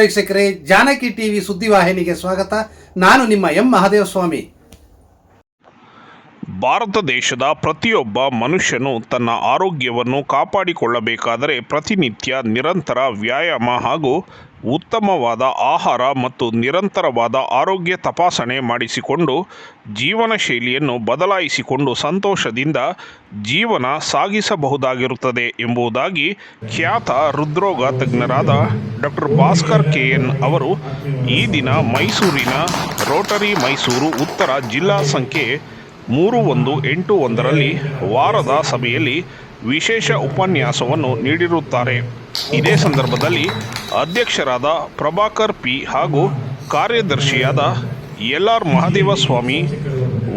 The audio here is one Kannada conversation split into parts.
ವೀಕ್ಷಕರೇ, ಜಾನಕಿ ಟಿವಿ ಸುದ್ದಿವಾಹಿನಿಗೆ ಸ್ವಾಗತ. ನಾನು ನಿಮ್ಮ ಎಂ ಮಹಾದೇವಸ್ವಾಮಿ. ಭಾರತ ದೇಶದ ಪ್ರತಿಯೊಬ್ಬ ಮನುಷ್ಯನು ತನ್ನ ಆರೋಗ್ಯವನ್ನು ಕಾಪಾಡಿಕೊಳ್ಳಬೇಕಾದರೆ ಪ್ರತಿನಿತ್ಯ ನಿರಂತರ ವ್ಯಾಯಾಮ ಹಾಗೂ ಉತ್ತಮವಾದ ಆಹಾರ ಮತ್ತು ನಿರಂತರವಾದ ಆರೋಗ್ಯ ತಪಾಸಣೆ ಮಾಡಿಸಿಕೊಂಡು ಜೀವನ ಶೈಲಿಯನ್ನು ಬದಲಾಯಿಸಿಕೊಂಡು ಸಂತೋಷದಿಂದ ಜೀವನ ಸಾಗಿಸಬಹುದಾಗಿರುತ್ತದೆ ಎಂಬುದಾಗಿ ಖ್ಯಾತ ಹೃದ್ರೋಗ ತಜ್ಞರಾದ ಡಾಕ್ಟರ್ ಭಾಸ್ಕರ್ ಕೆ ಎನ್ ಅವರು ಈ ದಿನ ಮೈಸೂರಿನ ರೋಟರಿ ಮೈಸೂರು ಉತ್ತರ ಜಿಲ್ಲಾ ಸಂಖ್ಯೆ ಮೂರು ಒಂದು ಎಂಟು ಒಂದರಲ್ಲಿ ವಾರದ ಸಭೆಯಲ್ಲಿ ವಿಶೇಷ ಉಪನ್ಯಾಸವನ್ನು ನೀಡಿರುತ್ತಾರೆ. ಇದೇ ಸಂದರ್ಭದಲ್ಲಿ ಅಧ್ಯಕ್ಷರಾದ ಪ್ರಭಾಕರ್ ಪಿ ಹಾಗೂ ಕಾರ್ಯದರ್ಶಿಯಾದ ಎಲ್ ಆರ್ ಮಹದೇವಸ್ವಾಮಿ,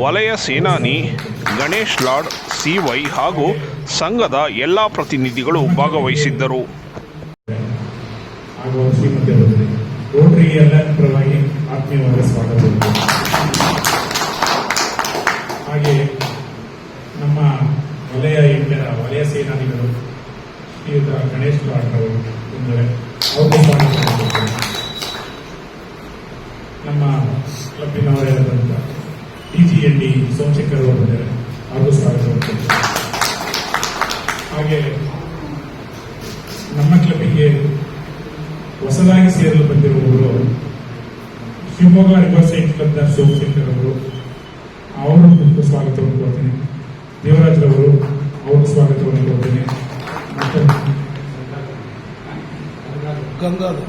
ವಲಯ ಸೇನಾನಿ ಗಣೇಶ್ ಲಾಡ್ ಸಿವೈ ಹಾಗೂ ಸಂಘದ ಎಲ್ಲ ಪ್ರತಿನಿಧಿಗಳು ಭಾಗವಹಿಸಿದ್ದರು. ಸ್ವಾಗತ ಹಾಗೆ ನಮ್ಮ ವಲಯ ವಲಯ ಸೇನಾನಿಗಳು ಶ್ರೀಯುತ ಗಣೇಶ್ ಲಾಡ್ ಅವರು ನಮ್ಮ ಅವ್ರಿಗೂ. ನಮ್ಮ ಕ್ಲಬ್ಬಿನವರಾದಂಥ T G N D Somashekar ಅವರು ಇದ್ದಾರೆ ಅವ್ರಿಗೂ ಸ್ವಾಗತ ಹಾಗೆ ನಮ್ಮ ಕ್ಲಬ್ಬಿಗೆ ಹೊಸದಾಗಿ ಸೇರಲು ಬಂದಿರುವವರು ಶಿವಮೊಗ್ಗ ರಿವರ್ ಕ್ಲಬ್ನ ಸೋಮಶೇಖರ್ ಅವರು. ಅವರು ಸ್ವಾಗತವನ್ನು ಕೊಡ್ತೀನಿ ದೇವರಾಜ್ ರವರು. ಅವರು ಸ್ವಾಗತವನ್ನು ಕೊಡ್ತೀನಿ ಮತ್ತೆ ಗಂಗಾಧರ್.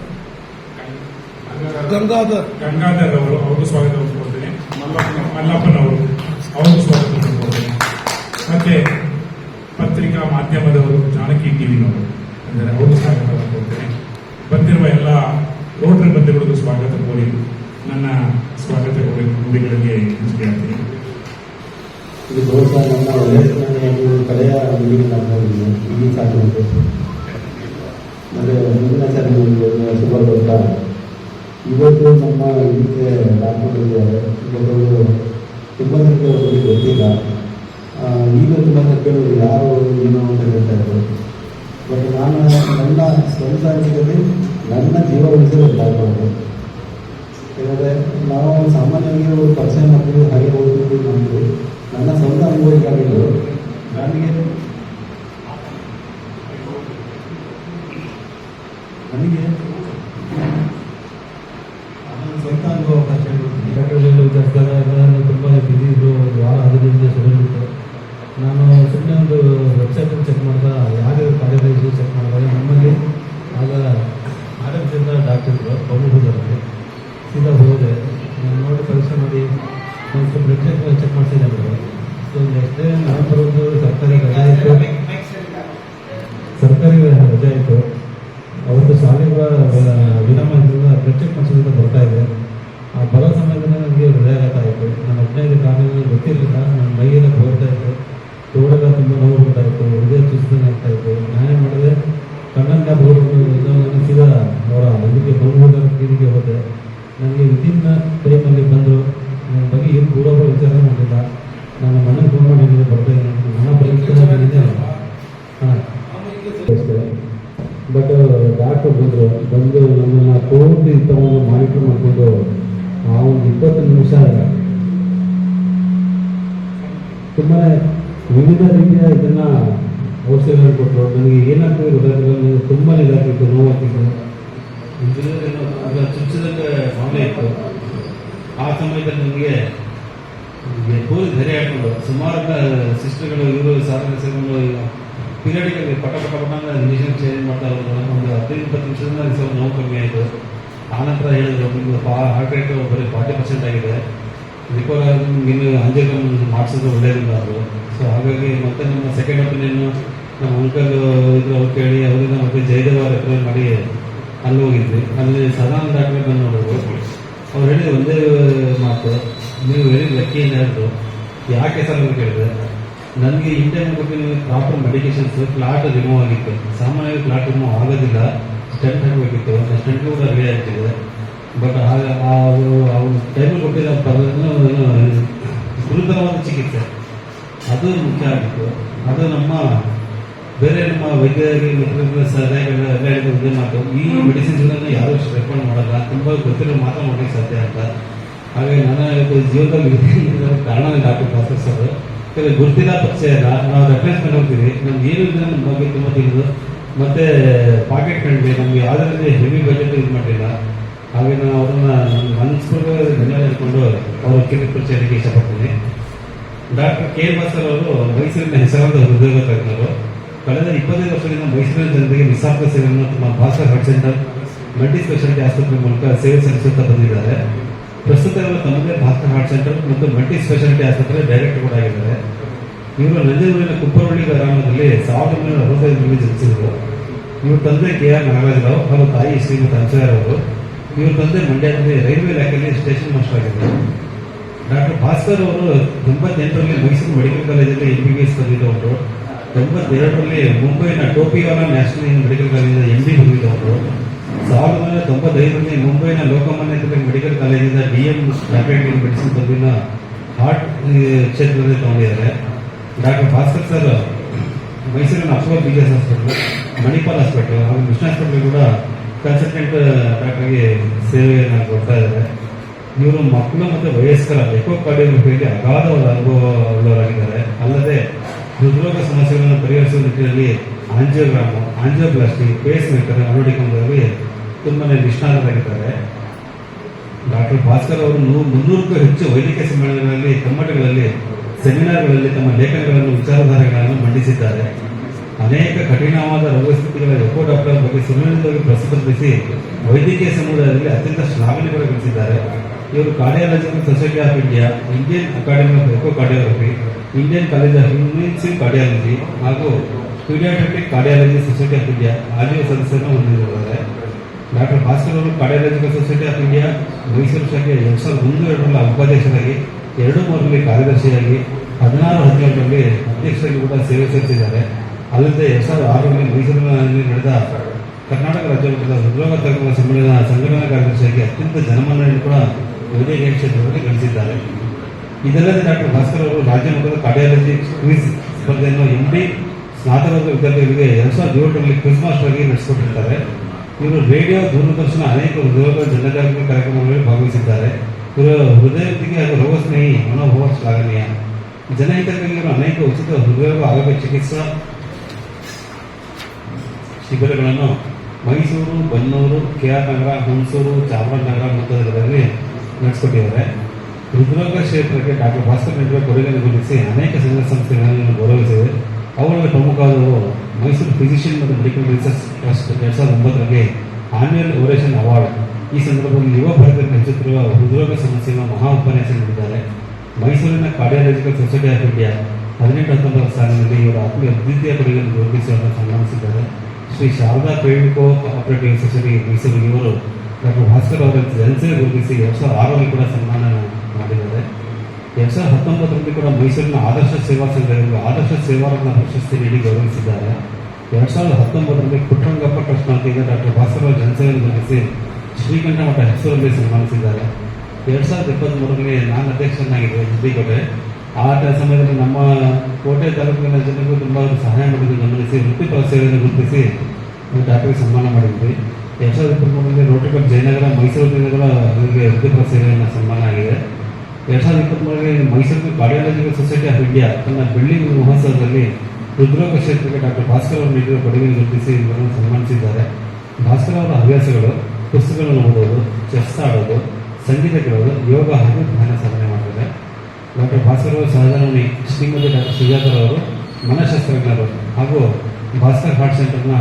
ಗಂಗಾಧರ್. ಗಂಗಾಧರ್ ಅವರು ಅವರು ಸ್ವಾಗತವನ್ನು ಕೊಡ್ತೀನಿ ಮಲ್ಲಪ್ಪನವರು ಅವರು ಸ್ವಾಗತವನ್ನು ಕೊಡ್ತೀನಿ ಮತ್ತೆ ಪತ್ರಿಕಾ ಮಾಧ್ಯಮದವರು ಜಾನಕಿ ಟಿವಿನವರು ಅಂದರೆ ಅವರು ಸ್ವಾಗತವನ್ನು ಕೊಡ್ತೀನಿ ಬಂದಿರುವ ಎಲ್ಲ ರೋಟರಿ ಬಂಧುಗಳಿಗೂ ಸ್ವಾಗತ ಕೋರಿ ನನ್ನ ಸ್ವಾಗತ ಕೋರಿ ನುಡಿಗಳಿಗೆ ಹಂಚಿಕೆ ಆಗ್ತೀನಿ ಇದು ಬಹುಶಃ ನಮ್ಮ ವಯಸ್ಸಿನಲ್ಲಿ ಕಲೆಯ ಮೀಟಿಂಗ್ ಈ ಇಲ್ಲಿ ಸಾಕುಂಟು ಮತ್ತು ಮುಂದಿನ ಸಾರಿ ಶುಭ ಗೊತ್ತಾ ಇವತ್ತು ನಮ್ಮ ಇದಕ್ಕೆ ಡಾಕ್ಟರ್ಗಳಿದ್ದಾರೆ ಇವತ್ತು ತುಂಬ ಅವ್ರ ಗೊತ್ತಿಲ್ಲ ಈಗ ತುಂಬ ಯಾರು ಏನೋ ಅಂತ ಹೇಳ್ತಾ ಇದ್ದಾರೆ ಬಟ್ ನಾನು ನನ್ನ ಸ್ವಂತ ಅನಿಸಿಕೆಯಲ್ಲಿ ನನ್ನ ಜೀವ ಉಳಿಸಲು ಡಾಕ್ಟರ್ ಯಾಕಂದರೆ ನಾವು ಸಾಮಾನ್ಯವಾಗಿ ಒಂದು ಮಾಡ್ತೀವಿ ಹಾಗೆ ಓದ್ತೀವಿ ಮಾಡ್ತೀವಿ ನನ್ನ ಸ್ವಂತ ಅನುಭವಕ್ಕಾಗಿದ್ದು ನನಗೆ ಗೊತ್ತಿರಲಿಲ್ಲ ನನ್ನ ಮೈಯೆಲ್ಲ ಬರ್ತಾ ಇತ್ತು ತೋಡೆಲ್ಲ ತುಂಬ ನೋವು ಬರ್ತಾ ಇತ್ತು. ಹೃದಯ ಚುಸ್ತನ ಆಗ್ತಾ ಇತ್ತು. ನಾನೇ ಮಾಡಿದೆ. ಕಣ್ಣಂಗ ಬೋರ್ಡು ನಾನು ಸೀದಾ ಅವರ ಇದಕ್ಕೆ ಬಹುಮೂಲ ಕ್ಲಿನಿಕ್ಗೆ ಹೋದೆ. ನನಗೆ ವಿದಿನ್ ಟೈಮಲ್ಲಿ ಬಂದರು. ನನ್ನ ಬಗ್ಗೆ ಏನು ಪೂರ್ವ ವಿಚಾರ ಮಾಡಿಲ್ಲ. ನಾನು ಮನೆಗೆ ಫೋನ್ ಮಾಡಿ ಬರ್ತಾ ಇದ್ದೀನಿ. ಮನ ಮಾಡಿದ್ದೆ ಹಾಂ. ಬಟ್ ಡಾಕ್ಟರ್ ಬಂದರು. ಬಂದು ನಮ್ಮನ್ನು ಪೂರ್ತಿ ತಗೊಂಡು ಮಾನಿಟರ್ ಮಾಡಿಕೊಂಡು, ಆ, ಒಂದು ಇಪ್ಪತ್ತು ನಿಮಿಷ ತುಂಬಾ ವಿವಿಧ ರೀತಿಯ ಇದನ್ನ ಔಷಧಿಗಳನ್ನು ಕೊಟ್ಟರು. ನನಗೆ ಏನಾಗ್ತದೆ ಗೊತ್ತಾಗ್ತಿಲ್ಲ. ನನಗೆ ತುಂಬಾ ಇದಾಗ್ತಿತ್ತು ನೋವಾಗ್ತಿತ್ತು ಇತ್ತು. ಆ ಸಮಯದಲ್ಲಿ ನನಗೆ ಪೂರಿ ಧೈರ್ಯ ಹಾಕೊಂಡು ಸುಮಾರು ಸಿಸ್ಟರ್ಗಳು, ಇವರು ಸಾಧನೆ ಸೇರಿಕೊಂಡು ಪೀರಿಯಡಿಕಲ್ಲಿ ಪಟ ಪಟ ಪಟ ಇಂಜೆಕ್ಷನ್ ಚೇಂಜ್ ಮಾಡ್ತಾ ಇರೋದು ಒಂದು ಹದಿನೈದು, ಇಪ್ಪತ್ತು ನಿಮಿಷದಿಂದ ನೋವು ಕಮ್ಮಿ ಆಯಿತು. ಆನಂತರ ಹೇಳಿದ್ರು ನಿಮ್ಮದು ಹಾರ್ಟ್ ರೇಟ್ ಬರೀ ಫಾರ್ಟಿ ಪರ್ಸೆಂಟ್ ಆಗಿದೆ. ರಿಕವರ್ ನೀನು ಅಂಜಲಿ ಮಾಡಿಸೋದು ಒಳ್ಳೆಯದಿಲ್ಲ ಅದು. ಸೊ ಹಾಗಾಗಿ ಮತ್ತೆ ನಮ್ಮ ಸೆಕೆಂಡ್ ಒಪಿನಿಯನ್ ನಮ್ಮ ಅಂಕಲ್ ಇದ್ರು ಅವ್ರು ಕೇಳಿ, ಅವರಿಂದ ಮತ್ತೆ ಜಯದೇವ ರೆಫರ್ ಮಾಡಿ ಅಲ್ಲಿ ಹೋಗಿದ್ವಿ. ಅಲ್ಲಿ ಸದಾನಂದ ಡಾಕ್ಟರ್ ಬಂದು ನೋಡಿದ್ರು ಅವ್ರು ಹೇಳಿದ ಒಂದೇ ಮಾತು, ನೀವು ವೆರಿ ಲಕ್ಕಿ ಹೇಳಿದ್ರು ಯಾಕೆ ಸರ್? ಅಂತ ಕೇಳಿದ್ರೆ ನನಗೆ ಇಂಟರ್ನೆಟ್ ಬಗ್ಗೆ ಪ್ರಾಪರ್ ಮೆಡಿಕೇಶನ್ಸ್ ಕ್ಲಾಟ್ ರಿಮೂವ್ ಆಗಿತ್ತು. ಸಾಮಾನ್ಯವಾಗಿ ಕ್ಲಾಟ್ ರಿಮೂವ್ ಆಗೋದಿಲ್ಲ. ಸ್ಟೆಂಟ್ ಹಾಕಬೇಕಿತ್ತು. ಸ್ಟೆಂಟ್ ಕೂಡ ರೆಡಿ ಆಗ್ತಿದೆ. ಬಟ್ ಅವರು ಅವ್ರು ಟೈಮ್ ಕೊಟ್ಟಿರೋ ಗುರುತರವಾದ ಚಿಕಿತ್ಸೆ. ಅದು ಮುಖ್ಯ ಆಗಿತ್ತು. ಅದು ನಮ್ಮ ಬೇರೆ ನಮ್ಮ ವೈದ್ಯರಿಗೆ ಸಲಹೆಗಳ ಮಾತು. ಈ ಮೆಡಿಸಿನ್ಸ್ಗಳನ್ನು ಯಾರು ರೆಕಮೆಂಡ್ ಮಾಡಲ್ಲ. ತುಂಬ ಗೊತ್ತಿರೋ ಮಾತ್ರ ಮಾಡಲಿಕ್ಕೆ ಸಾಧ್ಯ ಅಂತ. ಹಾಗೆ ನಾನು ಇವತ್ತು ಜೀವನದಲ್ಲಿ ಕಾರಣ ಡಾಕ್ಟರ್ ಭಾಸ್ಕರ್ ಸರ್ ಕೆಲವು ಗೊತ್ತಿಲ್ಲ ಪರಿಚಯ ಇಲ್ಲ. ನಾವು ರೆಫರೆನ್ಸ್ ಮೇಲೆ ಹೋಗ್ತೀವಿ. ನಮ್ಗೆ ಏನು ಇದೆ ನಮ್ಮ ಬಗ್ಗೆ ತುಂಬ ತಿಳಿದು. ಮತ್ತೆ ಪಾಕೆಟ್ ಕಂಡ್ವಿ ನಮ್ಗೆ ಯಾವುದರಲ್ಲಿ ಹೆವಿ ಬಜೆಟ್ ಇದು ಮಾಡಲಿಲ್ಲ. ಹಾಗೆ ನಾನು ಅವ್ರನ್ನ ಮನಸ್ಪೂರ್ವಕ ಧನ್ಯವಾದ ಹೇಳ್ಕೊಂಡು ಅವರ ಕಿರಿಯ ಪರಿಚಯಕ್ಕೆ ಇಷ್ಟಪಡ್ತೀನಿ. ಡಾಕ್ಟರ್ ಕೆ ಬಾಸರ್ ಅವರು ಮೈಸೂರಿನ ಹೆಸರಾದ ಹೃದಯ ತಜ್ಞರು ಕಳೆದ ಇಪ್ಪತ್ತೈದು ವರ್ಷದಿಂದ ಮೈಸೂರಿನ ಜನರಿಗೆ ನಿಸ್ಸಾರ್ಥ ಸೇವೆಯನ್ನು ತಮ್ಮ Bhaskar heart centre, multi speciality ಆಸ್ಪತ್ರೆ ಮೂಲಕ ಸೇವೆ ಸಲ್ಲಿಸುತ್ತಾ ಬಂದಿದ್ದಾರೆ. ಪ್ರಸ್ತುತ ಇವರು ತಮ್ಮದೇ ಭಾಸ್ಕರ್ ಹಾರ್ಟ್ ಸೆಂಟರ್ ಮತ್ತು ಮಲ್ಟಿ ಸ್ಪೆಷಾಲಿಟಿ ಆಸ್ಪತ್ರೆ ಡೈರೆಕ್ಟರ್ ಕೂಡ ಆಗಿದ್ದಾರೆ. ಇವರು ನಂಜನಗೂರಿನ ಕುಪ್ಪರಳ್ಳಿ ಗ್ರಾಮದಲ್ಲಿ ಸಾವಿರದ ಒಂಬೈನೂರ ಅರವತ್ತೈದರಲ್ಲಿ ಜನಿಸಿದರು. ಇವರು ತಂದೆ ಕೆ ಆರ್ ನಾಗರಾಜರಾವ್ ಹಾಗೂ ತಾಯಿ ಶ್ರೀಮತಿ ಅಂಚಾರ್ ಅವರು. ಇವ್ರ ಬಂದು ಮಂಡ್ಯದಲ್ಲಿ ರೈಲ್ವೆ ಇಲಾಖೆಯಲ್ಲಿ ಸ್ಟೇಷನ್ ಮಾಸ್ಟರ್ ಆಗಿದ್ದರು. ಡಾಕ್ಟರ್ ಭಾಸ್ಕರ್ ಅವರು ತೊಂಬತ್ತೆಂಟರಲ್ಲಿ ಮೈಸೂರು ಮೆಡಿಕಲ್ ಕಾಲೇಜಲ್ಲಿ ಎಂ ಬಿ ಬಿ ಎಸ್ ಬಂದಿದ್ದವರು ತೊಂಬತ್ತೆರಡರಲ್ಲಿ ಮುಂಬೈನ ಟೋಪಿಯಾನ ನ್ಯಾಷನಲ್ ಮೆಡಿಕಲ್ ಕಾಲೇಜಿಂದ ಎಂ ಬಿ ಬಂದಿದ್ದವರು ಸಾವಿರದ ಒಂಬೈನೂರ ತೊಂಬತ್ತೈದರಲ್ಲಿ ಮುಂಬೈನ ಲೋಕಮಾನ್ಯ ತಿಲಕ್ ಮೆಡಿಕಲ್ ಕಾಲೇಜಿಂದ D M doctorate in medicine ಪದವಿನ heart ಕ್ಷೇತ್ರದಲ್ಲಿ ತಗೊಂಡಿದ್ದಾರೆ. ಡಾಕ್ಟರ್ ಭಾಸ್ಕರ್ ಸರ್ ಮೈಸೂರಿನ Ashok B S hospital, Manipal hospital, ಹಾಗೂ ಮಿಷನ್ ಹಾಸ್ಪಿಟಲ್ ಕೂಡ ಕನ್ಸಲ್ಟೆಂಟ್ ಡಾಕ್ಟರ್ಗೆ ಸೇವೆಯನ್ನು ಕೊಡ್ತಾ ಇದ್ದಾರೆ. ಇವರು ಮಕ್ಕಳು ಮತ್ತು ವಯಸ್ಕರ ಎಕೋ ಕಾರ್ಡಿಯೋಗ್ರಫಿಯಲ್ಲಿ ಅಗಾಧವಾದ ಅನುಭವ ಉಳ್ಳವರಾಗಿದ್ದಾರೆ ಅಲ್ಲದೆ ಹೃದ್ರೋಗ ಸಮಸ್ಯೆಗಳನ್ನು ಪರಿಹರಿಸುವ ನಿಟ್ಟಿನಲ್ಲಿ ಆಂಜಿಯೋಗ್ರಾಮ್ ಆಂಜಿಯೋಪ್ಲಾಸ್ಟಿ ಪೇಸ್ ಮೇಕರ್ ಅಳವಡಿಕೆಗಳಲ್ಲಿ ತುಂಬಾ ನಿಷ್ಣಾತರಾಗಿದ್ದಾರೆ. ಡಾಕ್ಟರ್ ಭಾಸ್ಕರ್ ಅವರು ನೂರು ಮುನ್ನೂರಕ್ಕೂ ಹೆಚ್ಚು ವೈದ್ಯಕೀಯ ಸಮ್ಮೇಳನಗಳಲ್ಲಿ, ಕಮ್ಮಟಗಳಲ್ಲಿ, ಸೆಮಿನಾರ್ಗಳಲ್ಲಿ ತಮ್ಮ ಲೇಖನಗಳನ್ನು, ವಿಚಾರಧಾರೆಗಳನ್ನು ಮಂಡಿಸಿದ್ದಾರೆ. ಅನೇಕ ಕಠಿಣವಾದ ರೋಗಸ್ಥಿತಿಗಳ ಎಕೋ ಡಾಕ್ಟರ್ ಬಗ್ಗೆ ಸುಲಲಿತವಾಗಿ ಪ್ರಸ್ತುತಪಡಿಸಿ ವೈದ್ಯಕೀಯ ಸಮುದಾಯದಲ್ಲಿ ಅತ್ಯಂತ ಶ್ಲಾಘನೆ ಇವರು cardiological society of India, Indian academy of echocardiography Indian college of invasive cardiology ಹಾಗೂ paediatric cardiology society of India ಆಜೀವ ಸದಸ್ಯರನ್ನು ಹೊಂದಿದ್ದಾರೆ. ಡಾಕ್ಟರ್ ಭಾಸ್ಕರ್ ಅವರು cardiological society of India, Mysuru ಶಾಖೆ ಎರಡು ಸಾವಿರದ ಒಂದು ಎರಡರಲ್ಲಿ ಉಪಾಧ್ಯಕ್ಷರಾಗಿ, ಎರಡು ಮೂರರಲ್ಲಿ ಕಾರ್ಯದರ್ಶಿಯಾಗಿ, ಹದಿನಾರು ಹದಿನೇಳರಲ್ಲಿ ಅಧ್ಯಕ್ಷರಾಗಿ ಕೂಡ ಸೇವೆ ಸಲ್ಲಿಸಿದ್ದಾರೆ. ಅಲ್ಲದೆ ಎರಡ್ ಸಾವಿರದ ಆರರಲ್ಲಿ ಮೈಸೂರಿನಲ್ಲಿ ನಡೆದ ಕರ್ನಾಟಕ ರಾಜ್ಯ ಮಟ್ಟದ ಹೃದ್ರೋಗ ತಜ್ಞರ ಸಮ್ಮೇಳನ ಸಂಘಟನಾ ಕಾರ್ಯದರ್ಶಿಯಾಗಿ ಅತ್ಯಂತ ಜನಮನ್ನಣೆಯನ್ನು ಕೂಡ ವೈದ್ಯಕೀಯ ಕ್ಷೇತ್ರದಲ್ಲಿ ಗಳಿಸಿದ್ದಾರೆ. ಇದಲ್ಲದೆ ಡಾಕ್ಟರ್ ಭಾಸ್ಕರ್ ಅವರು ರಾಜ್ಯ ಮಟ್ಟದ ಕಾರ್ಡಿಯಾಲಜಿ ಕ್ವಿಜ್ ಸ್ಪರ್ಧೆಯನ್ನು ಎಂ ಡಿ ಸ್ನಾತಕೋತ್ತರ ವಿದ್ಯಾರ್ಥಿಗಳಿಗೆ ಎರಡ್ ಸಾವಿರದ ಏಳರಲ್ಲಿ ಕ್ವಿಜ್ ಮಾಸ್ಟರ್ ಆಗಿ ನಡೆಸಿಕೊಟ್ಟಿರ್ತಾರೆ ಇವರು ರೇಡಿಯೋ ದೂರದರ್ಶನ ಅನೇಕ ಹೃದಯ ಜನಜಾಗೃತಿ ಕಾರ್ಯಕ್ರಮಗಳಲ್ಲಿ ಭಾಗವಹಿಸಿದ್ದಾರೆ. ಇವರು ಹೃದಯಕ್ಕೆ ಹಾಗೂ ರೋಗ ಸ್ನೇಹಿ ಮನೋಭಾವ ಶ್ಲಾಘನೀಯ. ಜನಹಿತಕ್ಕಾಗಿ ಅನೇಕ ಉಚಿತ ಹೃದಯ ಆರೋಗ್ಯ ಚಿಕಿತ್ಸಾ ಶಿಬಿರಗಳನ್ನು ಮೈಸೂರು, ಬನ್ನೂರು, ಕೆ ಆರ್ ನಗರ, ಹುಣಸೂರು, ಚಾಮರಾಜನಗರ ಮುಂತಾದವುಗಳಲ್ಲಿ ನಡೆಸಿಕೊಟ್ಟಿದ್ದಾರೆ. ಹೃದ್ರೋಗ ಕ್ಷೇತ್ರಕ್ಕೆ ಡಾಕ್ಟರ್ ಭಾಸ್ಕರ್ ನೀಡಿರುವ ಕೊಡುಗೆಯನ್ನು ಗುರುತಿಸಿ ಅನೇಕ ಸಂಘ ಸಂಸ್ಥೆಗಳನ್ನು ಗೌರವಿಸಿದೆ ಅವುಗಳ ಪ್ರಮುಖವಾದವು ಮೈಸೂರು ಫಿಸಿಷಿಯನ್ ಮತ್ತು ಮೆಡಿಕಲ್ ರಿಸರ್ಚ್ ಟ್ರಸ್ಟ್ ಎರಡ್ ಸಾವಿರದ ಒಂಬತ್ತರಲ್ಲಿ ಆನ್ಯುಯಲ್ ಓರೇಷನ್ ಅವಾರ್ಡ್ ಈ ಸಂದರ್ಭದಲ್ಲಿ ಯುವ ಭಾರತದಲ್ಲಿ ಹೆಚ್ಚುತ್ತಿರುವ ಹೃದ್ರೋಗ ಸಮಸ್ಯೆಯನ್ನು ಮಹಾ ಉಪನ್ಯಾಸ ನೀಡಿದ್ದಾರೆ. ಮೈಸೂರಿನ ಕಾರ್ಡಿಯಾಲಜಿಕಲ್ ಸೊಸೈಟಿ ಆಫ್ ಇಂಡಿಯಾ ಹದಿನೆಂಟು ಹತ್ತೊಂಬತ್ತು ಸಾಲಿನಲ್ಲಿ ಇವರ ಆತ್ಮೀಯ ಅದ್ವಿತೀಯ ಕೊಡುಗೆಯನ್ನು ಗುರುತಿಸಿ ಅವರನ್ನು ಸನ್ಮಾನಿಸಿದ್ದಾರೆ. Shri Sharada credit co cooperative society Mysuru ಇವರು ಡಾಕ್ಟರ್ ಭಾಸ್ಕರ್ ಅವರ ಜನ್ಸೆ ಗುರುತಿಸಿ ಎರಡ್ ಸಾವಿರದ ಆರರಲ್ಲಿ ಕೂಡ ಸನ್ಮಾನ ಮಾಡಿದ್ದಾರೆ. ಎರಡ್ ಸಾವಿರದ ಹತ್ತೊಂಬತ್ತರಲ್ಲಿ ಕೂಡ ಮೈಸೂರಿನ ಆದರ್ಶ ಸೇವಾ ಸಂಘದಿಂದ ಆದರ್ಶ ಸೇವಾರತ್ನ ಪ್ರಶಸ್ತಿ ನೀಡಿ ಗೌರವಿಸಿದ್ದಾರೆ. ಎರಡ್ ಸಾವಿರದ ಹತ್ತೊಂಬತ್ತರಲ್ಲಿ ಪುಟ್ಟರಂಗಪ್ಪ ವತಿಯಿಂದ ಡಾಕ್ಟರ್ ಭಾಸ್ಕರ್ ಅವರ ಜನಸೇವೆಯನ್ನು ಗುರುತಿಸಿ ಶ್ರೀಕಂಠ ಮಠ ಹೆಸರಲ್ಲಿ ಸನ್ಮಾನಿಸಿದ್ದಾರೆ. ಎರಡ್ ಸಾವಿರದ ಇಪ್ಪತ್ತ್ಮೂರರಲ್ಲಿ ನಾನು ಅಧ್ಯಕ್ಷನಾಗಿದ್ದೆ ಜಿದ್ದಿಕೋಟೆ ಆ ಟ- ಸಮಯದಲ್ಲಿ ನಮ್ಮ ಕೋಟೆ ತಾಲೂಕಿನ ಜನರಿಗೂ ತುಂಬ ಸಹಾಯ ಮಾಡಿದ್ದು ಗಮನಿಸಿ ವೃತ್ತಿಪರ ಸೇವೆಯನ್ನು ಗುರುತಿಸಿ ಡಾಕ್ಟರ್ಗೆ ಸನ್ಮಾನ ಮಾಡಿದ್ವಿ. ಎರಡ್ ಸಾವಿರದ ಇಪ್ಪತ್ತ್ಮೂರರಲ್ಲಿ ರೋಟರಿ ಕ್ಲಬ್ ಜಯನಗರ, ಮೈಸೂರು ಜಯನಗರ ಅವರಿಗೆ ವೃತ್ತಿಪರ ಸೇವೆಯನ್ನು ಸನ್ಮಾನ ಆಗಿದೆ. ಎರಡ್ ಸಾವಿರದ ಇಪ್ಪತ್ತ್ಮೂರರಲ್ಲಿ Mysuru cardiological society of India ತನ್ನ ಬಿಲ್ಡಿಂಗ್ ಮಹೋತ್ಸವದಲ್ಲಿ ಹೃದ್ರೋಗ ಕ್ಷೇತ್ರಕ್ಕೆ ಡಾಕ್ಟರ್ ಭಾಸ್ಕರ್ ಅವರು ನೀಡಿರುವ ಕೊಡುಗೆಯನ್ನು ಗುರುತಿಸಿ ಇವರನ್ನು ಸನ್ಮಾನಿಸಿದ್ದಾರೆ. ಭಾಸ್ಕರ್ ಅವರ ಹವ್ಯಾಸಗಳು, ಪುಸ್ತಕಗಳನ್ನು ಓದೋದು, ಚೆಸ್ ಆಡೋದು, ಸಂಗೀತ ಕೇಳೋದು, ಯೋಗ ಹಾಗೂ ಧ್ಯಾನ ಸಾಧನೆ. ಡಾಕ್ಟರ್ ಭಾಸ್ಕರ್ ಅವರು ಸಹಜನವನಿ ಶ್ರೀಮತಿ ಡಾಕ್ಟರ್ ಸುಜಾತರವರು ಮನಃಶಾಸ್ತ್ರಜ್ಞರು ಹಾಗೂ ಭಾಸ್ಕರ್ ಹಾರ್ಟ್ ಸೆಂಟರ್ನ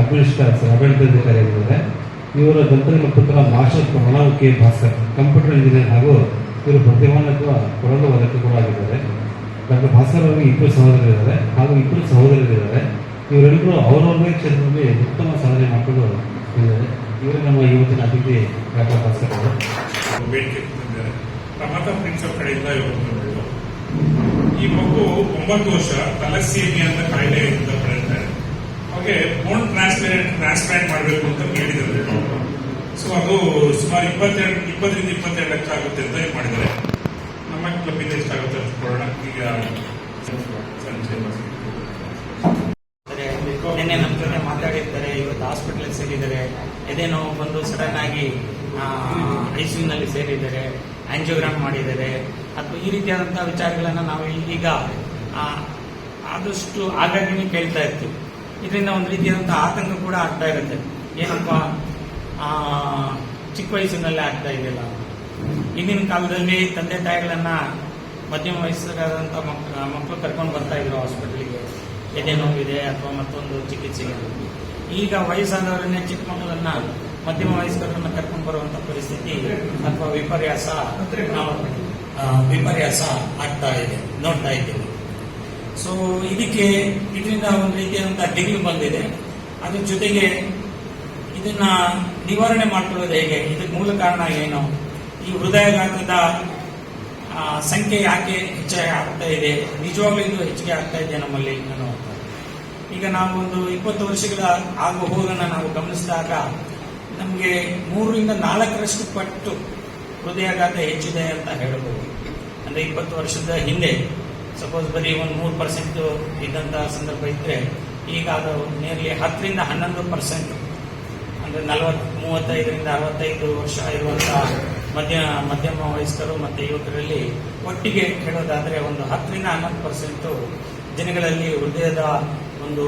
ಅಡ್ಮಿನಿಸ್ಟ್ರೇಟರ್ ಆಡಳಿತಾಧಿಕಾರಿಯಾಗಿದ್ದಾರೆ ಇವರು ದಂಪತಿಗಳ ಪುತ್ರ master Pranav K. Bhaskar, computer engineer ಹಾಗೂ ಇವರು ಪ್ರತಿಭಾನ್ವಿತ ಕೊಡಲು ವಾದಕ ಕೂಡ ಆಗಿದ್ದಾರೆ. ಡಾಕ್ಟರ್ ಭಾಸ್ಕರ್ ಅವರಿಗೆ ಇಬ್ಬರು ಸಹೋದರರಿದ್ದಾರೆ ಹಾಗೂ ಇಬ್ಬರು ಸಹೋದರರಿದ್ದಾರೆ ಇವರೆಲ್ಲರೂ ಅವರವರದೇ ಕ್ಷೇತ್ರದಲ್ಲಿ ಉತ್ತಮ ಸಾಧನೆ ಮಾಡಿಕೊಂಡು ಇದ್ದಾರೆ ಇವರು ನಮ್ಮ ಇವತ್ತಿನ ಅತಿಥಿ ಡಾಕ್ಟರ್ ಭಾಸ್ಕರ್ ಅವರು. ಪ್ರಮಥ ಪ್ರಿನ್ಸಪ್ ಕಡೆಯಿಂದ. ಈ ಮಗು ಒಂಬತ್ತು ವರ್ಷ ತಲಸೀಮಿಯಾ ಅಂತ ಕಾಯಿಲೆಯಿಂದ ಇದೆ ಹಾಗೆ ಬೋನ್ ಟ್ರಾನ್ಸ್ಪ್ಲಾಂಟ್ ಟ್ರಾನ್ಸ್ಪ್ಲಾಂಟ್ ಮಾಡಬೇಕು ಅಂತ ಹೇಳಿದ್ದಾರೆ ಸೊ ಅದು ಸುಮಾರು ಇಪ್ಪತ್ತೆರಡು ಇಪ್ಪತ್ತರಿಂದ ಇಪ್ಪತ್ತೆರಡು ಲಕ್ಷ ಆಗುತ್ತೆ ಅಂತ ಮಾಡಿದ್ದಾರೆ. ನಮ್ಮ ಕ್ಲಬ್ಬಿಂದ ಎಷ್ಟಾಗುತ್ತೆ ಅಂತ ಕೊಡೋಣ ಈಗ ಜೊತೆ ಮಾತಾಡಿದ್ದಾರೆ. ಇವತ್ತು ಹಾಸ್ಪಿಟಲ್ ಸೇರಿದ್ದಾರೆ. ಎದೇನೋ ಬಂದು ಸಡನ್ ಆಗಿ ಐ ನಲ್ಲಿ ಸೇರಿದ್ದಾರೆ. ಆಂಜಿಯೋಗ್ರಾಮ್ ಮಾಡಿದ್ದಾರೆ. ಅಥವಾ ಈ ರೀತಿಯಾದಂತಹ ವಿಚಾರಗಳನ್ನ ನಾವು ಈಗ ಆದಷ್ಟು ಆಗಾಗಿನೇ ಕೇಳ್ತಾ ಇರ್ತೀವಿ. ಇದರಿಂದ ಒಂದು ರೀತಿಯಾದಂತಹ ಆತಂಕ ಕೂಡ ಆಗ್ತಾ ಇರುತ್ತೆ. ಏನಪ್ಪ? ಚಿಕ್ಕ ವಯಸ್ಸಿನಲ್ಲೇ ಆಗ್ತಾ ಇದೆಯಲ್ಲ. ಹಿಂದಿನ ಕಾಲದಲ್ಲಿ ತಂದೆ ತಾಯಿಗಳನ್ನ ಮಧ್ಯಮ ವಯಸ್ಸಾದಂಥ ಮಕ್ಕಳು ಮಕ್ಕಳು ಕರ್ಕೊಂಡು ಬರ್ತಾ ಇದ್ರು ಹಾಸ್ಪಿಟಲ್ಗೆ. ಎದೆ ನೋವಿದೆ ಅಥವಾ ಮತ್ತೊಂದು ಚಿಕಿತ್ಸೆಗೆ. ಈಗ ವಯಸ್ಸಾದವರನ್ನೇ ಚಿಕ್ಕ ಮಕ್ಕಳನ್ನ ಮಧ್ಯಮ ವಯಸ್ಕರನ್ನ ಕರ್ಕೊಂಡು ಬರುವಂತ ಪರಿಸ್ಥಿತಿ ಅಥವಾ ವಿಪರ್ಯಾಸ ನಾವು ವಿಪರ್ಯಾಸ ಆಗ್ತಾ ಇದೆ, ನೋಡ್ತಾ ಇದ್ದೇವೆ. ಸೊ ಇದಕ್ಕೆ, ಇದರಿಂದ ಒಂದು ರೀತಿಯಾದಂತಹ ಡಿಗ್ರಿ ಬಂದಿದೆ. ಅದ್ರ ಜೊತೆಗೆ ಇದನ್ನ ನಿವಾರಣೆ ಮಾಡ್ಕೊಳ್ಳೋದು ಹೇಗೆ? ಇದಕ್ಕೆ ಮೂಲ ಕಾರಣ ಏನು? ಈ ಹೃದಯಾಘಾತದ ಸಂಖ್ಯೆ ಯಾಕೆ ಹೆಚ್ಚಾಗಿ ಆಗ್ತಾ ಇದೆ? ನಿಜವಾಗ್ಲೂ ಇದು ಹೆಚ್ಚಿಗೆ ಆಗ್ತಾ ಇದೆ ನಮ್ಮಲ್ಲಿ? ಅನ್ನುವಂಥ ಈಗ ನಾವು ಒಂದು ಇಪ್ಪತ್ತು ವರ್ಷಗಳ ಆಗುವ ಹೋಗನ್ನ ನಾವು ಗಮನಿಸಿದಾಗ ನಮಗೆ ಮೂರರಿಂದ ನಾಲ್ಕರಷ್ಟು ಪಟ್ಟು ಹೃದಯಾಘಾತ ಹೆಚ್ಚಿದೆ ಅಂತ ಹೇಳಬಹುದು ಅಂದ್ರೆ ಇಪ್ಪತ್ತು ವರ್ಷದ ಹಿಂದೆ ಸಪೋಸ್ ಬರೀ ಒಂದು ಮೂರು ಪರ್ಸೆಂಟ್ ಇದ್ದಂತಹ ಸಂದರ್ಭ ಇದ್ರೆ, ಈಗ ಅದು ನಿಯರ್ಲಿ ಹತ್ತರಿಂದ ಹನ್ನೊಂದು ಪರ್ಸೆಂಟ್ ಅಂದ್ರೆ ನಲವತ್ ಮೂವತ್ತೈದರಿಂದ ಅರವತ್ತೈದು ವರ್ಷ ಇರುವಂತಹ ಮಧ್ಯ, ಮಧ್ಯಮ ವಯಸ್ಕರು ಮತ್ತು ಯುವಕರಲ್ಲಿ ಒಟ್ಟಿಗೆ ಹೇಳೋದಾದರೆ ಒಂದು ಹತ್ತರಿಂದ ಹನ್ನೊಂದು ಪರ್ಸೆಂಟು ಜನಗಳಲ್ಲಿ ಹೃದಯದ ಒಂದು